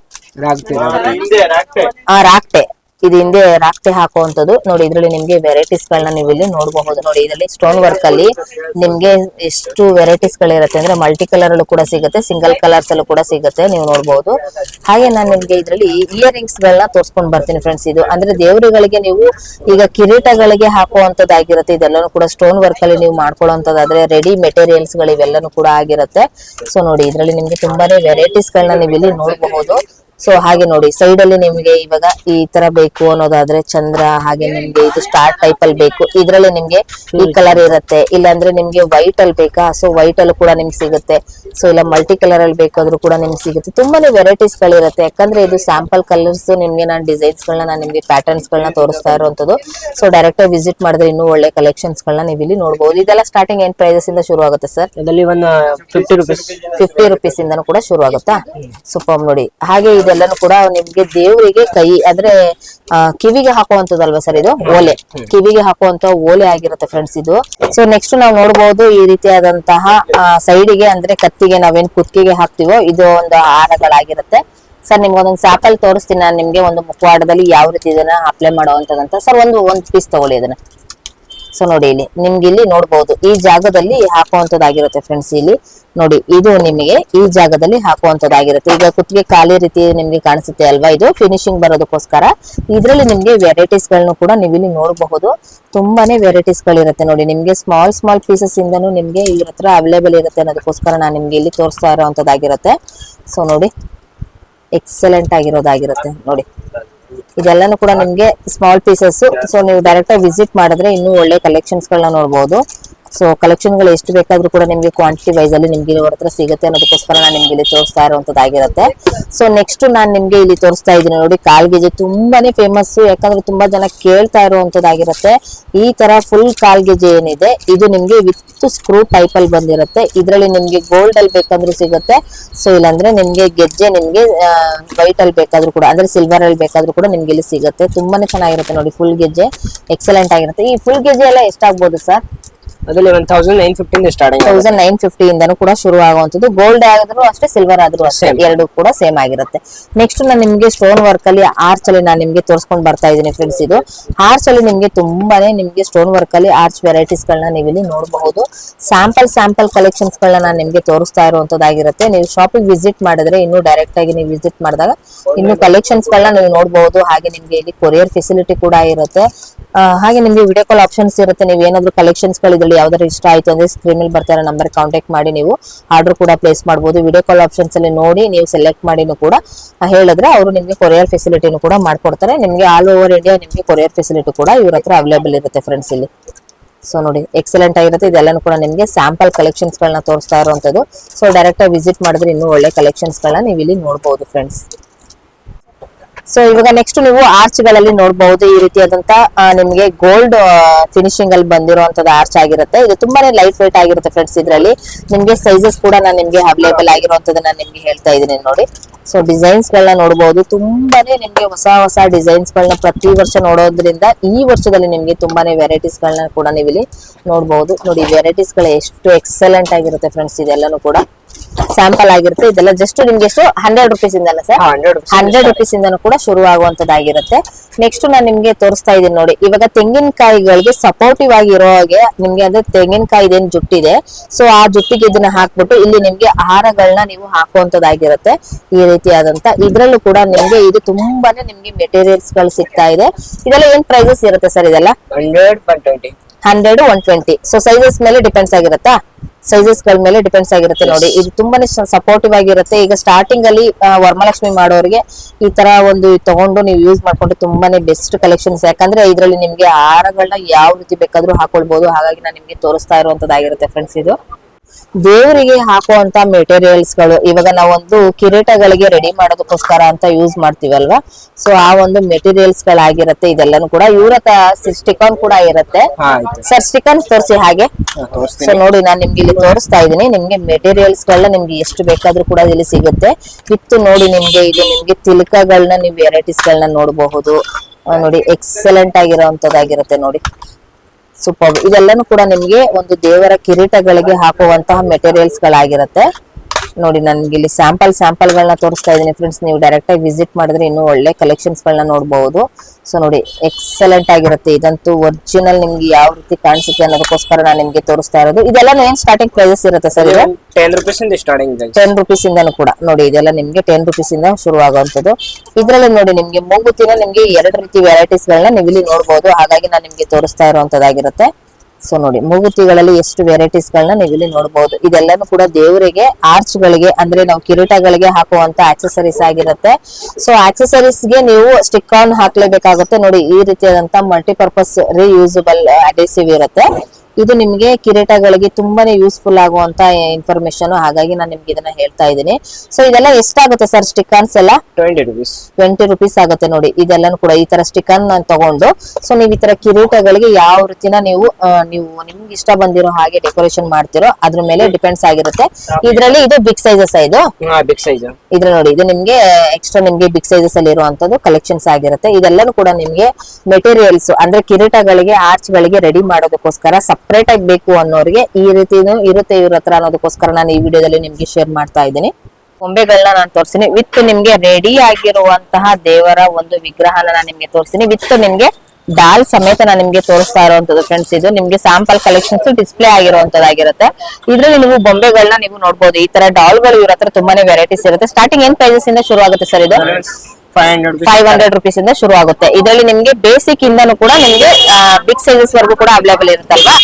ರಾಕ್ಟೆ. ಇದು ಹಿಂದೆ ರಾಕ್ತೆ ಹಾಕುವಂತದ್ದು ನೋಡಿ, ಇದ್ರಲ್ಲಿ ನಿಮ್ಗೆ ವೆರೈಟೀಸ್ ಗಳನ್ನ ನೀವು ಇಲ್ಲಿ ನೋಡಬಹುದು. ನೋಡಿ, ಇದರಲ್ಲಿ ಸ್ಟೋನ್ ವರ್ಕ್ ಅಲ್ಲಿ ನಿಮ್ಗೆ ಎಷ್ಟು ವೆರೈಟೀಸ್ ಗಳಿರುತ್ತೆ ಅಂದ್ರೆ ಮಲ್ಟಿ ಕಲರ್ ಅಲ್ಲೂ ಕೂಡ ಸಿಗುತ್ತೆ ಸಿಂಗಲ್ ಕಲರ್ಸ್ ಅಲ್ಲೂ ಕೂಡ ಸಿಗುತ್ತೆ, ನೀವು ನೋಡಬಹುದು. ಹಾಗೆ ನಾನು ನಿಮ್ಗೆ ಇದ್ರಲ್ಲಿ ಇಯರ್ ರಿಂಗ್ಸ್ ಗಳನ್ನ ತೋರಿಸ್ಕೊಂಡ್ ಬರ್ತೀನಿ ಫ್ರೆಂಡ್ಸ್ ಇದು ಅಂದ್ರೆ ದೇವರುಗಳಿಗೆ ನೀವು ಈಗ ಕಿರೀಟಗಳಿಗೆ ಹಾಕುವಂತದ್ದಾಗಿರುತ್ತೆ ಇದೆಲ್ಲನೂ ಕೂಡ ಸ್ಟೋನ್ ವರ್ಕ್ ಅಲ್ಲಿ ನೀವು ಮಾಡ್ಕೊಳ್ಳುವಂತದ್ದಾದ್ರೆ ರೆಡಿ ಮೆಟೀರಿಯಲ್ಸ್ಗಳು ಇವೆಲ್ಲನೂ ಕೂಡ ಆಗಿರುತ್ತೆ. ಸೊ ನೋಡಿ, ಇದರಲ್ಲಿ ನಿಮ್ಗೆ ತುಂಬಾನೇ ವೆರೈಟೀಸ್ ಗಳನ್ನ ನೀವು ಇಲ್ಲಿ ನೋಡಬಹುದು. ಸೊ ಹಾಗೆ ನೋಡಿ ಸೈಡ್ ಅಲ್ಲಿ ನಿಮ್ಗೆ ಇವಾಗ ಈ ತರ ಬೇಕು ಅನ್ನೋದಾದ್ರೆ ಚಂದ್ರ ಹಾಗೆ ನಿಮ್ಗೆ ಇದು ಸ್ಟಾರ್ ಟೈಪ್ ಅಲ್ಲಿ ಬೇಕು. ಇದ್ರಲ್ಲಿ ನಿಮ್ಗೆ ಈ ಕಲರ್ ಇರುತ್ತೆ. ಇಲ್ಲಾಂದ್ರೆ ನಿಮ್ಗೆ ವೈಟ್ ಅಲ್ಲಿ ಬೇಕಾ? ಸೊ ವೈಟ್ ಅಲ್ಲಿ ಕೂಡ ನಿಮ್ಗೆ ಸಿಗುತ್ತೆ. ಸೊ ಇಲ್ಲ ಮಲ್ಟಿ ಕಲರ್ ಅಲ್ಲಿ ಬೇಕಾದ್ರೂ ಕೂಡ ನಿಮ್ಗೆ ಸಿಗುತ್ತೆ. ತುಂಬಾನೇ ವೆರೈಟೀಸ್ ಗಳಿರುತ್ತೆ. ಯಾಕಂದ್ರೆ ಇದು ಸ್ಯಾಂಪಲ್ ಕಲರ್ಸ್ ನಿಮ್ಗೆ ನಾನು ಡಿಸೈನ್ಸ್ ಗಳನ್ನ ನಾನು ನಿಮ್ಗೆ ಪ್ಯಾಟರ್ನ್ಸ್ ಗಳನ್ನ ತೋರಿಸ್ತಾ ಇರುವಂತದ್ದು ಸೊ ಡೈರೆಕ್ಟ್ ಆಗಿ ವಿಸಿಟ್ ಮಾಡಿದ್ರೆ ಇನ್ನೂ ಒಳ್ಳೆ ಕಲೆಕ್ಷನ್ಸ್ ಗಳನ್ನ ನೀವು ಇಲ್ಲಿ ನೋಡಬಹುದು ಇದೆಲ್ಲ ಸ್ಟಾರ್ಟಿಂಗ್ ಏನ್ ಪ್ರೈಸಸ್ ಇಂದ ಶುರು ಆಗುತ್ತೆ ಸರ್ ಫಿಫ್ಟಿ ರುಪೀಸ್ ಇಂದನೂ ಕೂಡ ಶುರು ಆಗುತ್ತಾ? ಸೂಪರ್ ನೋಡಿ. ಹಾಗೆ ಇದೆಲ್ಲನೂ ಕೂಡ ನಿಮ್ಗೆ ದೇವರಿಗೆ ಕೈ ಅಂದ್ರೆ ಕಿವಿಗೆ ಹಾಕುವಂತದಲ್ವಾ ಸರ್ ಇದು? ಓಲೆ. ಕಿವಿಗೆ ಹಾಕುವಂತ ಓಲೆ ಆಗಿರುತ್ತೆ ಫ್ರೆಂಡ್ಸ್ ಇದು. ಸೊ ನೆಕ್ಸ್ಟ್ ನಾವು ನೋಡಬಹುದು ಈ ರೀತಿಯಾದಂತಹ ಸೈಡಿಗೆ ಅಂದ್ರೆ ಕತ್ತಿಗೆ ನಾವೇನ್ ಕುತ್ತಿಗೆ ಹಾಕ್ತಿವೋ ಇದು ಒಂದು ಹಾರಗಳಾಗಿರುತ್ತೆ ಸರ್ ನಿಮ್ಗೆ ಒಂದೊಂದು ಸ್ಯಾಪಲ್ ತೋರಿಸ್ತೀನಿ. ನಾನು ನಿಮ್ಗೆ ಒಂದು ಮುಖವಾಡದಲ್ಲಿ ಯಾವ ರೀತಿ ಇದನ್ನ ಅಪ್ಲೈ ಮಾಡುವಂತದಂತ ಸರ್ ಒಂದು ಒಂದ್ ಪೀಸ್ ತಗೊಳ್ಳಿ ಇದನ್ನ. ಸೊ ನೋಡಿ ಇಲ್ಲಿ, ನಿಮ್ಗೆ ಇಲ್ಲಿ ನೋಡಬಹುದು ಈ ಜಾಗದಲ್ಲಿ ಹಾಕುವಂತದ್ದಾಗಿರುತ್ತೆ ಫ್ರೆಂಡ್ಸ್ ಇಲ್ಲಿ ನೋಡಿ, ಇದು ನಿಮಗೆ ಈ ಜಾಗದಲ್ಲಿ ಹಾಕುವಂತದ್ದಾಗಿರುತ್ತೆ ಈಗ ಕುತ್ತಿಗೆ ಖಾಲಿ ರೀತಿ ನಿಮ್ಗೆ ಕಾಣಿಸುತ್ತೆ ಅಲ್ವಾ? ಇದು ಫಿನಿಶಿಂಗ್ ಬರೋದಕ್ಕೋಸ್ಕರ. ಇದರಲ್ಲಿ ನಿಮ್ಗೆ ವೆರೈಟೀಸ್ಗಳನ್ನು ಕೂಡ ನೀವು ಇಲ್ಲಿ ನೋಡಬಹುದು. ತುಂಬಾನೇ ವೆರೈಟೀಸ್ ಗಳಿರುತ್ತೆ ನೋಡಿ, ನಿಮ್ಗೆ ಸ್ಮಾಲ್ ಸ್ಮಾಲ್ ಪೀಸಸ್ ಇಂದನೂ ನಿಮ್ಗೆ ಇವ್ರ ಹತ್ರ ಅವೈಲೇಬಲ್ ಇರುತ್ತೆ ಅನ್ನೋದಕ್ಕೋಸ್ಕರ ನಾನು ನಿಮ್ಗೆ ಇಲ್ಲಿ ತೋರಿಸ್ತಾ ಇರೋವಂಥದ್ದಾಗಿರುತ್ತೆ. ಸೊ ನೋಡಿ ಎಕ್ಸಲೆಂಟ್ ಆಗಿರೋದಾಗಿರುತ್ತೆ, ನೋಡಿ. ಇದೆಲ್ಲಾನು ಕೂಡ ನಿಮ್ಗೆ ಸ್ಮಾಲ್ ಪೀಸಸ್ ಸೊ ನೀವು ಡೈರೆಕ್ಟ್ ಆಗಿ ವಿಸಿಟ್ ಮಾಡಿದ್ರೆ ಇನ್ನೂ ಒಳ್ಳೆ ಕಲೆಕ್ಷನ್ಸ್ ಗಳನ್ನ ನೋಡಬಹುದು ಸೊ ಕಲೆಕ್ಷನ್ಗಳು ಎಷ್ಟು ಬೇಕಾದ್ರೂ ಕೂಡ ನಿಮಗೆ ಕ್ವಾಂಟಿಟಿ ವೈಸ್ ಅಲ್ಲಿ ನಿಮ್ಗೆ ಇವ್ರ ಹತ್ರ ಸಿಗುತ್ತೆ ಅನ್ನೋದಕ್ಕೋಸ್ಕರ ನಾನು ನಿಮ್ಗೆ ಇಲ್ಲಿ ತೋರಿಸ್ತಾ ಇರುವಂತದ್ದಾಗಿರುತ್ತೆ. ಸೊ ನೆಕ್ಸ್ಟ್ ನಾನು ನಿಮ್ಗೆ ಇಲ್ಲಿ ತೋರಿಸ್ತಾ ಇದ್ದೀನಿ ನೋಡಿ ಕಾಲ್ಗೆಜೆ ತುಂಬಾನೇ ಫೇಮಸ್ ಯಾಕಂದ್ರೆ ತುಂಬಾ ಜನ ಕೇಳ್ತಾ ಇರುವಂತದ್ದಾಗಿರುತ್ತೆ. ಈ ತರ ಫುಲ್ ಕಾಲ್ಗೆಜೆ ಏನಿದೆ, ಇದು ನಿಮ್ಗೆ ವಿತ್ ಸ್ಕ್ರೂ ಟೈಪ್ ಅಲ್ಲಿ ಬಂದಿರುತ್ತೆ. ಇದರಲ್ಲಿ ನಿಮ್ಗೆ ಗೋಲ್ಡ್ ಅಲ್ಲಿ ಬೇಕಂದ್ರೂ ಸಿಗುತ್ತೆ. ಸೊ ಇಲ್ಲಾಂದ್ರೆ ನಿಮ್ಗೆ ಗೆಜ್ಜೆ ನಿಮ್ಗೆ ವೈಟ್ ಅಲ್ಲಿ ಬೇಕಾದ್ರೂ ಕೂಡ, ಅಂದ್ರೆ ಸಿಲ್ವರ್ ಅಲ್ಲಿ ಬೇಕಾದ್ರೂ ಕೂಡ ನಿಮ್ಗೆ ಇಲ್ಲಿ ಸಿಗುತ್ತೆ. ತುಂಬಾನೇ ಚೆನ್ನಾಗಿರುತ್ತೆ ನೋಡಿ ಫುಲ್ ಗೆಜ್ಜೆ. ಎಕ್ಸಲೆಂಟ್ ಆಗಿರುತ್ತೆ. ಈ ಫುಲ್ ಗೆಜ್ಜೆ ಎಲ್ಲ ಎಷ್ಟಾಗ್ಬೋದು ಸರ್ ಅದರಲ್ಲಿ ಲೆವೆನ್ ತೌಸಂಡ್ ನೈನ್ ಫಿಫ್ಟಿಂದ ಸ್ಟಾರ್ಟಿಂಗ್ ತೌಸಂಡ್ ನೈನ್ ಫಿಫ್ಟಿ ಇಂದನೂ ಕೂಡ ಶುರು ಆಗುವಂತದ್ದು ಗೋಲ್ಡ್ ಆದ್ರೂ ಅಷ್ಟೇ ಸಿಲ್ವರ್ ಆದ್ರೂ ಅಷ್ಟೇ. ಎರಡು ಕೂಡ ಸೇಮ್ ಆಗಿರುತ್ತೆ. ನೆಕ್ಸ್ಟ್ ನಾನು ನಿಮ್ಗೆ ಸ್ಟೋನ್ ವರ್ಕ್ ಅಲ್ಲಿ ಆರ್ಚ್ ಅಲ್ಲಿ ನಾನು ನಿಮ್ಗೆ ತೋರಿಸ್ಕೊಂಡು ಬರ್ತಾ ಇದ್ದೀನಿ ಫ್ರೆಂಡ್ಸ್ ಇದು. ಆರ್ಚ್ ಅಲ್ಲಿ ನಿಮ್ಗೆ ತುಂಬಾನೇ ನಿಮ್ಗೆ ಸ್ಟೋನ್ ವರ್ಕ್ ಅಲ್ಲಿ ಆರ್ಚ್ ವೆರೈಟೀಸ್ ಗಳನ್ನ ನೀವು ಇಲ್ಲಿ ನೋಡಬಹುದು. ಸ್ಯಾಂಪಲ್ ಸ್ಯಾಂಪಲ್ ಕಲೆಕ್ಷನ್ಸ್ ಗಳನ್ನ ನಾನು ನಿಮ್ಗೆ ತೋರಿಸ್ತಾ ಇರುವಂತದ್ದಾಗಿರುತ್ತೆ ನೀವು ಶಾಪಿಗೆ ವಿಸಿಟ್ ಮಾಡಿದ್ರೆ ಇನ್ನು ಡೈರೆಕ್ಟ್ ಆಗಿ ನೀವು ವಿಸಿಟ್ ಮಾಡಿದಾಗ ಇನ್ನು ಕಲೆಕ್ಷನ್ಸ್ ಗಳನ್ನ ನೀವು ನೋಡಬಹುದು. ಹಾಗೆ ನಿಮ್ಗೆ ಇಲ್ಲಿ ಕೊರಿಯರ್ ಫೆಸಿಲಿಟಿ ಕೂಡ ಇರುತ್ತೆ. ಹಾಗೆ ನಿಮ್ಗೆ ವಿಡಿಯೋ ಕಾಲ್ ಆಪ್ಷನ್ಸ್ ಇರುತ್ತೆ, ನೀವು ಏನಾದ್ರು ಕಲೆಕ್ಷನ್ಸ್ಗಳು ಇದ್ರಲ್ಲಿ ಯಾವ್ದಾದ್ರು ಇಷ್ಟ ಆಯ್ತು ಅಂದ್ರೆ ಸ್ಕ್ರೀನ್ ಮೇಲೆ ಬರ್ತಾ ಇರೋ ನಂಬರ್ ಕಾಂಟ್ಯಾಕ್ಟ್ ಮಾಡಿ ನೀವು. ಆರ್ಡರ್ ಕೂಡ ಪ್ಲೇಸ್ ಮಾಡಬಹುದು ವಿಡಿಯೋ ಕಾಲ್ ಆಪ್ಷನ್ಸ್ ಅಲ್ಲಿ ನೋಡಿ, ನೀವು ಸೆಲೆಕ್ಟ್ ಮಾಡಿನೂ ಕೂಡ ಹೇಳಿದ್ರೆ ಅವರು ನಿಮ್ಗೆ ಕೊರಿಯರ್ ಫೆಸಿಲಿಟಿನೂ ಕೂಡ ಮಾಡ್ಕೊಡ್ತಾರೆ. ನಿಮ್ಗೆ ಆಲ್ ಓವರ್ ಇಂಡಿಯಾ ನಿಮ್ಗೆ ಕೊರಿಯರ್ ಫೆಸಿಲಿಟಿ ಕೂಡ ಇವ್ರ ಹತ್ರ ಅವೈಲೇಬಲ್ ಇರುತ್ತೆ ಫ್ರೆಂಡ್ಸ್ ಇಲ್ಲಿ. ಸೊ ನೋಡಿ ಎಕ್ಸಲೆಂಟ್ ಆಗಿರುತ್ತೆ. ಇದೆಲ್ಲನೂ ಕೂಡ ನಿಮಗೆ ಸ್ಯಾಂಪಲ್ ಕಲೆಕ್ಷನ್ಸ್ ಗಳನ್ನ ತೋರಿಸ್ತಾ ಇರುವಂತದ್ದು. ಸೊ ಡೈರೆಕ್ಟ್ ಆಗಿ ವಿಸಿಟ್ ಮಾಡಿದ್ರೆ ಇನ್ನೂ ಒಳ್ಳೆ ಕಲೆಕ್ಷನ್ಸ್ ಗಳನ್ನ ನೀವು ಇಲ್ಲಿ ನೋಡಬಹುದು ಫ್ರೆಂಡ್ಸ್ ಸೊ ಇವಾಗ ನೆಕ್ಸ್ಟ್ ನೀವು ಆರ್ಚ್ಗಳಲ್ಲಿ ನೋಡಬಹುದು ಈ ರೀತಿಯಾದಂತ ನಿಮ್ಗೆ ಗೋಲ್ಡ್ ಫಿನಿಶಿಂಗ್ ಅಲ್ಲಿ ಬಂದಿರುವಂತದ್ದು ಆರ್ಚ್ ಆಗಿರುತ್ತೆ. ಇದು ತುಂಬಾನೇ ಲೈಟ್ ವೇಟ್ ಆಗಿರುತ್ತೆ ಫ್ರೆಂಡ್ಸ್ ಇದ್ರಲ್ಲಿ. ನಿಮ್ಗೆ ಸೈಜಸ್ ಕೂಡ ನಾನು ನಿಮ್ಗೆ ಅವೈಲೇಬಲ್ ಆಗಿರುವಂತದನ್ನ ನಿಮ್ಗೆ ಹೇಳ್ತಾ ಇದ್ದೀನಿ ನೋಡಿ. ಸೊ ಡಿಸೈನ್ಸ್ ಗಳನ್ನ ನೋಡಬಹುದು ತುಂಬಾನೇ ನಿಮ್ಗೆ ಹೊಸ ಹೊಸ ಡಿಸೈನ್ಸ್ ಗಳನ್ನ ಪ್ರತಿ ವರ್ಷ ನೋಡೋದ್ರಿಂದ ಈ ವರ್ಷದಲ್ಲಿ ನಿಮ್ಗೆ ತುಂಬಾನೇ ವೆರೈಟೀಸ್ ಗಳನ್ನ ಕೂಡ ನೀವು ಇಲ್ಲಿ ನೋಡಬಹುದು ನೋಡಿ ವೆರೈಟೀಸ್ಗಳು ಎಷ್ಟು ಎಕ್ಸಲೆಂಟ್ ಆಗಿರುತ್ತೆ ಫ್ರೆಂಡ್ಸ್ ಇದೆಲ್ಲಾನು ಕೂಡ. ಸ್ಯಾಂಪಲ್ ಆಗಿರುತ್ತೆ. ಇದೆಲ್ಲ ಜಸ್ಟ್ ನಿಮ್ಗೆ ಎಷ್ಟು ಹಂಡ್ರೆಡ್ ರುಪೀಸ್ ಇಂದಲ್ಲ ಸರ್ ಹಂಡ್ರೆಡ್ ಹಂಡ್ರೆಡ್ ರುಪೀಸ್ ಇಂದನೂ ಕೂಡ ಶುರು ಆಗುವಂತದ್ದಾಗಿರುತ್ತೆ. ನೆಕ್ಸ್ಟ್ ನಾನು ನಿಮ್ಗೆ ತೋರಿಸ್ತಾ ಇದೀನಿ ನೋಡಿ. ಇವಾಗ ತೆಂಗಿನಕಾಯಿಗಳಿಗೆ ಸಪೋರ್ಟಿವ್ ಆಗಿರೋ ಹಾಗೆ ನಿಮ್ಗೆ ಅಂದ್ರೆ ತೆಂಗಿನಕಾಯಿ ಇದೇನ್ ಜುಟ್ಟಿದೆ. ಸೊ ಆ ಜುಟ್ಟಿಗೆ ಇದನ್ನ ಹಾಕ್ಬಿಟ್ಟು ಇಲ್ಲಿ ನಿಮ್ಗೆ ಆಹಾರಗಳನ್ನ ನೀವು ಹಾಕುವಂತದ್ದಾಗಿರುತ್ತೆ ಈ ರೀತಿಯಾದಂತ. ಇದ್ರಲ್ಲೂ ಕೂಡ ನಿಮ್ಗೆ ಇದು ತುಂಬಾನೇ ನಿಮ್ಗೆ ಮೆಟೀರಿಯಲ್ಸ್ಗಳು ಸಿಗ್ತಾ ಇದೆ. ಇದೆಲ್ಲ ಏನ್ ಪ್ರೈಸಸ್ ಇರುತ್ತೆ ಸರ್ ಇದೆಲ್ಲ? Hundred one twenty hundred one twenty so sizes ಮೇಲೆ ಡಿಪೆಂಡ್ಸ್ ಆಗಿರುತ್ತಾ? ಸೈಜಸ್ಗಳ ಮೇಲೆ ಡಿಪೆಂಡ್ಸ್ ಆಗಿರುತ್ತೆ ನೋಡಿ. ಇದು ತುಂಬಾನೇ ಸಪೋರ್ಟಿವ್ ಆಗಿರುತ್ತೆ. ಈಗ ಸ್ಟಾರ್ಟಿಂಗ್ ಅಲ್ಲಿ ವರ್ಮಲಕ್ಷ್ಮಿ ವರಮಹಾಲಕ್ಷ್ಮಿ ಮಾಡೋರಿಗೆ ಈ ತರ ಒಂದು ತಗೊಂಡು ನೀವು ಯೂಸ್ ಮಾಡ್ಕೊಂಡು ತುಂಬಾನೇ ಬೆಸ್ಟ್ ಕಲೆಕ್ಷನ್ಸ್ ಯಾಕಂದ್ರೆ ಇದರಲ್ಲಿ ನಿಮ್ಗೆ ಹಾರಗಳನ್ನ ಯಾವ ರೀತಿ ಬೇಕಾದ್ರೂ ಹಾಕೊಳ್ಬಹುದು ಹಾಗಾಗಿ ನಾನು ನಿಮ್ಗೆ ತೋರಿಸ್ತಾ ಇರುವಂತದ್ದಾಗಿರುತ್ತೆ ಫ್ರೆಂಡ್ಸ್ ಇದು. ದೇವರಿಗೆ ಹಾಕುವಂತ ಮೆಟೀರಿಯಲ್ಸ್ಗಳು ಇವಾಗ ನಾವೊಂದು ಕಿರೀಟಗಳಿಗೆ ರೆಡಿ ಮಾಡೋದಕ್ಕೋಸ್ಕರ ಅಂತ ಯೂಸ್ ಮಾಡ್ತೀವಲ್ವಾ? ಸೊ ಆ ಒಂದು ಮೆಟೀರಿಯಲ್ಸ್ ಗಳಾಗಿರುತ್ತೆ ಇದೆಲ್ಲಾನು ಕೂಡ. ಇವ್ರ ಹತ್ರ ಸ್ಟಿಕಾನ್ ಕೂಡ ಇರುತ್ತೆ. ಸರ್ ಸ್ಟಿಕನ್ ತೋರಿಸಿ ಹಾಗೆ. ಸೊ ನೋಡಿ ನಾನು ನಿಮ್ಗೆ ಇಲ್ಲಿ ತೋರಿಸ್ತಾ ಇದೀನಿ ನಿಮ್ಗೆ ಮೆಟೀರಿಯಲ್ಸ್ ಗಳನ್ನ ನಿಮ್ಗೆ ಎಷ್ಟು ಬೇಕಾದ್ರೂ ಕೂಡ ಇಲ್ಲಿ ಸಿಗುತ್ತೆ. ಇತ್ತು ನೋಡಿ ನಿಮ್ಗೆ ಇದು ನಿಮ್ಗೆ ತಿಲಕಗಳನ್ನ ನೀವು ವೆರೈಟೀಸ್ ಗಳನ್ನ ನೋಡಬಹುದು. ನೋಡಿ ಎಕ್ಸಲೆಂಟ್ ಆಗಿರುವಂತದ್ದಾಗಿರುತ್ತೆ ನೋಡಿ. ಸೂಪರ್ ಇದೆಲ್ಲಾನು ಕೂಡ ನಿಮ್ಗೆ ಒಂದು ದೇವರ ಕಿರೀಟಗಳಿಗೆ ಹಾಕುವಂತಹ ಮೆಟೀರಿಯಲ್ಸ್ ಗಳಾಗಿರುತ್ತೆ. ನೋಡಿ ನನ್ಗೆ ಇಲ್ಲಿ ಸ್ಯಾಂಪಲ್ ಸ್ಯಾಂಪಲ್ ಗಳನ್ನ ತೋರಿಸ್ತಾ ಇದ್ದೀನಿ ಫ್ರೆಂಡ್ಸ್ ನೀವು ಡೈರೆಕ್ಟ್ ಆಗಿ ವಿಸಿಟ್ ಮಾಡಿದ್ರೆ ಇನ್ನೂ ಒಳ್ಳೆ ಕಲೆಕ್ಷನ್ಸ್ ಗಳನ್ನ ನೋಡಬಹುದು ಸೊ ನೋಡಿ ಎಕ್ಸಲೆಂಟ್ ಆಗಿರುತ್ತೆ. ಇದಂತೂ ಒರಿಜಿನಲ್ ನಿಮ್ಗೆ ಯಾವ ರೀತಿ ಕಾಣಿಸುತ್ತೆ ಅನ್ನೋದಕ್ಕೋಸ್ಕರ ನಾನು ನಿಮ್ಗೆ ತೋರಿಸ್ತಾ ಇರೋದು. ಇದೆಲ್ಲ ಏನ್ ಸ್ಟಾರ್ಟಿಂಗ್ ಪ್ರೈಸಸ್ ಇರುತ್ತೆ ಸರ್ ಇದು? ಟೆನ್ ರುಪೀಸ್ ಇಂದ ಸ್ಟಾರ್ಟಿಂಗ್ ಟೆನ್ ರುಪೀಸ್ ಇಂದನೂ ಕೂಡ. ನೋಡಿ ಇದೆಲ್ಲ ನಿಮ್ಗೆ ಟೆನ್ ರುಪೀಸ್ ಇಂದ ಶುರು ಆಗುವಂತದ್ದು ಇದರಲ್ಲಿ ನೋಡಿ ನಿಮ್ಗೆ ಮೂಗುತ್ತಿನ ನಿಮ್ಗೆ ಎರಡು ರೀತಿ ವೆರೈಟೀಸ್ ಗಳನ್ನ ನೀವು ಇಲ್ಲಿ ನೋಡಬಹುದು ಹಾಗಾಗಿ ನಾನು ನಿಮ್ಗೆ ತೋರಿಸ್ತಾ ಇರುವಂತದ್ದಾಗಿರುತ್ತೆ ಸೊ ನೋಡಿ, ಮೂಗುತಿಗಳಲ್ಲಿ ಎಷ್ಟು ವೆರೈಟೀಸ್ ಗಳನ್ನ ನೀವು ಇಲ್ಲಿ ನೋಡಬಹುದು ಇದೆಲ್ಲಾನು ಕೂಡ ದೇವರಿಗೆ ಆರ್ಚ್ ಗಳಿಗೆ, ಅಂದ್ರೆ ನಾವು ಕಿರೀಟಗಳಿಗೆ ಹಾಕುವಂತ ಆಕ್ಸೆಸರೀಸ್ ಆಗಿರುತ್ತೆ. ಸೊ ಆಕ್ಸೆಸರೀಸ್ಗೆ ನೀವು ಸ್ಟಿಕ್ ಆನ್ ಹಾಕ್ಲೇಬೇಕಾಗುತ್ತೆ. ನೋಡಿ, ಈ ರೀತಿಯಾದಂತ ಮಲ್ಟಿಪರ್ಪಸ್ ರೀಯೂಸಬಲ್ ಅಡೇಸಿವ್ ಇರುತ್ತೆ. ಇದು ನಿಮಗೆ ಕಿರೀಟಗಳಿಗೆ ತುಂಬಾನೇ ಯೂಸ್ಫುಲ್ ಆಗುವಂತ ಇನ್ಫಾರ್ಮೇಶನ್ ಹಾಗಾಗಿ ನಾನು ನಿಮ್ಗೆ ಇದನ್ನ ಹೇಳ್ತಾ ಇದ್ದೀನಿ. ಸೊ ಇದೆಲ್ಲ ಎಷ್ಟಾಗುತ್ತೆ ಸರ್ ಸ್ಟಿಕ್ಕನ್ಸ್ ಎಲ್ಲ? ಟ್ವೆಂಟಿ ರುಪೀಸ್ ಟ್ವೆಂಟಿ ರುಪೀಸ್ ಆಗುತ್ತೆ ನೋಡಿ. ಇದೆಲ್ಲನೂ ಕೂಡ ಈ ತರ ಸ್ಟಿಕನ್ ತಗೊಂಡು. ಸೊ ನೀವು ಈ ತರ ಕಿರೀಟಗಳಿಗೆ ಯಾವ ರೀತಿನ ನೀವು ನೀವು ನಿಮ್ಗೆ ಇಷ್ಟ ಬಂದಿರೋ ಹಾಗೆ ಡೆಕೋರೇಷನ್ ಮಾಡ್ತಿರೋ ಅದ್ರ ಮೇಲೆ ಡಿಪೆಂಡ್ಸ್ ಆಗಿರುತ್ತೆ. ಇದ್ರಲ್ಲಿ ಇದು ಬಿಗ್ ಸೈಜಸ್ ಇದು? ಬಿಗ್ ಸೈಜ್ ಇದ್ರ ನೋಡಿ ಇದು ನಿಮ್ಗೆ ಎಕ್ಸ್ಟ್ರಾ ನಿಮ್ಗೆ ಬಿಗ್ ಸೈಜಸ್ ಅಲ್ಲಿ ಇರುವಂತದ್ದು ಕಲೆಕ್ಷನ್ಸ್ ಆಗಿರುತ್ತೆ. ಇದೆಲ್ಲನೂ ಕೂಡ ನಿಮ್ಗೆ ಮೆಟೀರಿಯಲ್ಸ್ ಅಂದ್ರೆ ಕಿರೀಟಗಳಿಗೆ ಆರ್ಚ್ ಗಳಿಗೆ ರೆಡಿ ಮಾಡೋದಕ್ಕೋಸ್ಕರ ಸಪರೇಟ್ ಆಗಿ ಬೇಕು ಅನ್ನೋರಿಗೆ ಈ ರೀತಿನೂ ಇರುತ್ತೆ ಇವ್ರ ಹತ್ರ ಅನ್ನೋದಕ್ಕೋಸ್ಕರ ನಾನು ಈ ವಿಡಿಯೋದಲ್ಲಿ ನಿಮ್ಗೆ ಶೇರ್ ಮಾಡ್ತಾ ಇದ್ದೀನಿ. ಗೊಂಬೆಗಳನ್ನ ನಾನು ತೋರಿಸ್ತೀನಿ. ವಿತ್ ನಿಮ್ಗೆ ರೆಡಿ ಆಗಿರುವಂತಹ ದೇವರ ಒಂದು ವಿಗ್ರಹನ ನಾನು ನಿಮ್ಗೆ ತೋರಿಸ್ತೀನಿ. ವಿತ್ ನಿಮ್ಗೆ ಡಾಲ್ ಸಮೇತ ನಾನು ನಿಮ್ಗೆ ತೋರಿಸ್ತಾ ಇರುವಂತದ್ದು ಫ್ರೆಂಡ್ಸ್ ಇದು ನಿಮ್ಗೆ ಸ್ಯಾಂಪಲ್ ಕಲೆಕ್ಷನ್ಸ್ ಡಿಸ್ಪ್ಲೇ ಆಗಿರುವಂತದಾಗಿರುತ್ತೆ ಇದ್ರಲ್ಲಿ ನೀವು ಬೊಂಬೆಗಳನ್ನ ನೀವು ನೋಡಬಹುದು ಈ ತರ ಡಾಲ್ಗಳು ಇವ್ರ ಹತ್ರ ತುಂಬಾನೇ ವೆರೈಟೀಸ್ ಇರುತ್ತೆ. ಸ್ಟಾರ್ಟಿಂಗ್ ಏನ್ ಪ್ರೈಸಸ್ ಇಂದ ಶುರು ಆಗುತ್ತೆ ಸರ್ ಇದು ಫೈವ್ ಹಂಡ್ರೆಡ್ ರುಪೀಸ್ ಇಂದ ಶುರು ಆಗುತ್ತೆ. ಇದರಲ್ಲಿ ನಿಮ್ಗೆ ಬೇಸಿಕ್ ಇಂದನು ಕೂಡ ನಿಮ್ಗೆ ಬಿಗ್ ಸೈಜಸ್ ವರೆಗೂ ಕೂಡ ಅವೈಲೇಬಲ್ ಇರುತ್ತಲ್ವಾ?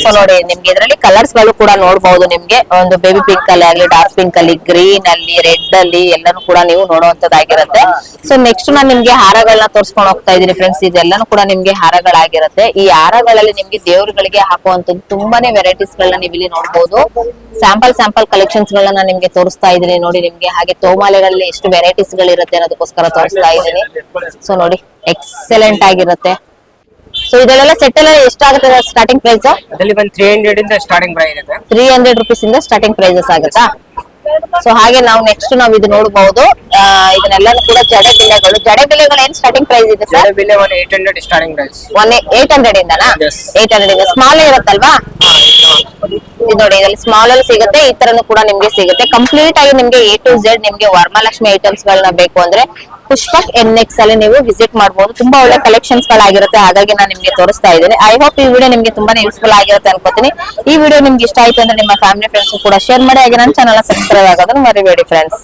ಸೊ ನೋಡಿ ನಿಮ್ಗೆ ಇದರಲ್ಲಿ ಕಲರ್ಸ್ಗಳು ಕೂಡ ನೋಡಬಹುದು ನಿಮ್ಗೆ. ಒಂದು ಬೇಬಿ ಪಿಂಕ್ ಅಲ್ಲಿ ಆಗ್ಲಿ ಡಾರ್ಕ್ ಪಿಂಕ್ ಅಲ್ಲಿ ಗ್ರೀನ್ ಅಲ್ಲಿ ರೆಡ್ ಅಲ್ಲಿ ಎಲ್ಲಾನು ಕೂಡ ನೀವು ನೋಡುವಂತದ್ದಾಗಿರುತ್ತೆ ಸೊ ನೆಕ್ಸ್ಟ್ ನಾನು ನಿಮ್ಗೆ ಹಾರಗಳನ್ನ ತೋರಿಸ್ಕೊಂಡು ಹೋಗ್ತಾ ಇದೀನಿ ಫ್ರೆಂಡ್ಸ್ ಇದೆಲ್ಲಾನು ಕೂಡ ನಿಮ್ಗೆ ಹಾರಗಳಾಗಿರುತ್ತೆ. ಈ ಹಾರಗಳಲ್ಲಿ ನಿಮ್ಗೆ ದೇವರುಗಳಿಗೆ ಹಾಕುವಂತದ್ದು ತುಂಬಾನೇ ವೆರೈಟೀಸ್ ಗಳನ್ನ ನೀವು ಇಲ್ಲಿ ನೋಡಬಹುದು ಸ್ಯಾಂಪಲ್ ಸ್ಯಾಂಪಲ್ ಕಲೆಕ್ಷನ್ಸ್ ಗಳನ್ನ ನಾನು ನಿಮ್ಗೆ ತೋರಿಸ್ತಾ ಇದೀನಿ ನೋಡಿ ನಿಮ್ಗೆ. ಹಾಗೆ ತೋಮಾಲೆಗಳಲ್ಲಿ ಎಷ್ಟು ವೆರೈಟೀಸ್ ಗಳಿರುತ್ತೆ ಅನ್ನೋದಕ್ಕೋಸ್ಕರ ತೋರಿಸ್ತಾ ಇದ್ದೀನಿ. ಸೊ ನೋಡಿ ಎಕ್ಸಲೆಂಟ್ ಆಗಿರುತ್ತೆ. ಸೊ ಇದೆಲ್ಲ ಸೆಟ್ ಎಲ್ಲ ಎಷ್ಟಾಗುತ್ತೆ ಸ್ಟಾರ್ಟಿಂಗ್ ಪ್ರೈಸ್ ಅದರಲ್ಲಿ ಬಂದು ತ್ರೀ ಹಂಡ್ರೆಡ್ ಇಂದ ಸ್ಟಾರ್ಟಿಂಗ್ ಪ್ರೈಸ್ ಇರುತ್ತೆ ತ್ರೀ ಹಂಡ್ರೆಡ್ ರುಪೀಸ್ ಇಂದ ಸ್ಟಾರ್ಟಿಂಗ್ ಪ್ರೈಸಸ್ ಆಗುತ್ತಾ? ಸೊ ಹಾಗೆ ನಾವು ನೆಕ್ಸ್ಟ್ ನಾವು ಇದು ನೋಡಬಹುದು ಇದನ್ನೆಲ್ಲಾನು ಕೂಡ ಜಡೆ ಬಿಲ್ಲೆಗಳು. ಜಡೆ ಬಿಲ್ಲೆಗಳು ಏನ್ ಸ್ಟಾರ್ಟಿಂಗ್ ಪ್ರೈಸ್ ಇದೆ sir bill one eight hundred starting price one eight hundred ಇಂದನಾ? Yes. ಏಟ್ ಹಂಡ್ರೆಡ್ ಇಂದ. ಸ್ಮಾಲ್ ಇರುತ್ತಲ್ವಾ? ಇದು ನೋಡಿ ಇದರಲ್ಲಿ ಸ್ಮಾಲ್ ಅಲ್ಲಿ ಸಿಗುತ್ತೆ ಈ ತರನು ಕೂಡ ನಿಮ್ಗೆ ಸಿಗುತ್ತೆ. ಕಂಪ್ಲೀಟ್ ಆಗಿ ನಿಮ್ಗೆ ಎ ಟು ಝೆಡ್ ನಿಮ್ಗೆ ವರಮಹಾಲಕ್ಷ್ಮಿ ಐಟಮ್ಸ್ ಗಳನ್ನ ಬೇಕು ಅಂದ್ರೆ ಪುಷ್ಪಕ್ ಎನ್ ಎಕ್ಸ್ ಅಲ್ಲಿ ನೀವು ವಿಸಿಟ್ ಮಾಡಬಹುದು ತುಂಬಾ ಒಳ್ಳೆ ಕಲೆಕ್ಷನ್ಸ್ ಗಳಾಗಿರುತ್ತೆ. ಹಾಗಾಗಿ ನಾನು ನಿಮ್ಗೆ ತೋರಿಸ್ತಾ ಇದ್ದೀನಿ. ಐ ಹೋಪ್ ಈ ವಿಡಿಯೋ ನಿಮ್ಗೆ ತುಂಬಾನೇ ಯೂಸ್ಫುಲ್ ಆಗಿರುತ್ತೆ ಅನ್ಕೋತೀನಿ. ಈ ವಿಡಿಯೋ ನಿಮ್ಗೆ ಇಷ್ಟ ಆಯ್ತು ಅಂದ್ರೆ ನಿಮ್ಮ ಫ್ಯಾಮಿಲಿ ಫ್ರೆಂಡ್ಸ್ ಕೂಡ ಶೇರ್ ಮಾಡಿ. ಹಾಗೆ ನನ್ನ ಚಾನಲ್ ಸಬ್ಸ್ಕ್ರೈಬ್ ಆಗೋದನ್ನ ಮರಿಬೇಡಿ ಫ್ರೆಂಡ್ಸ್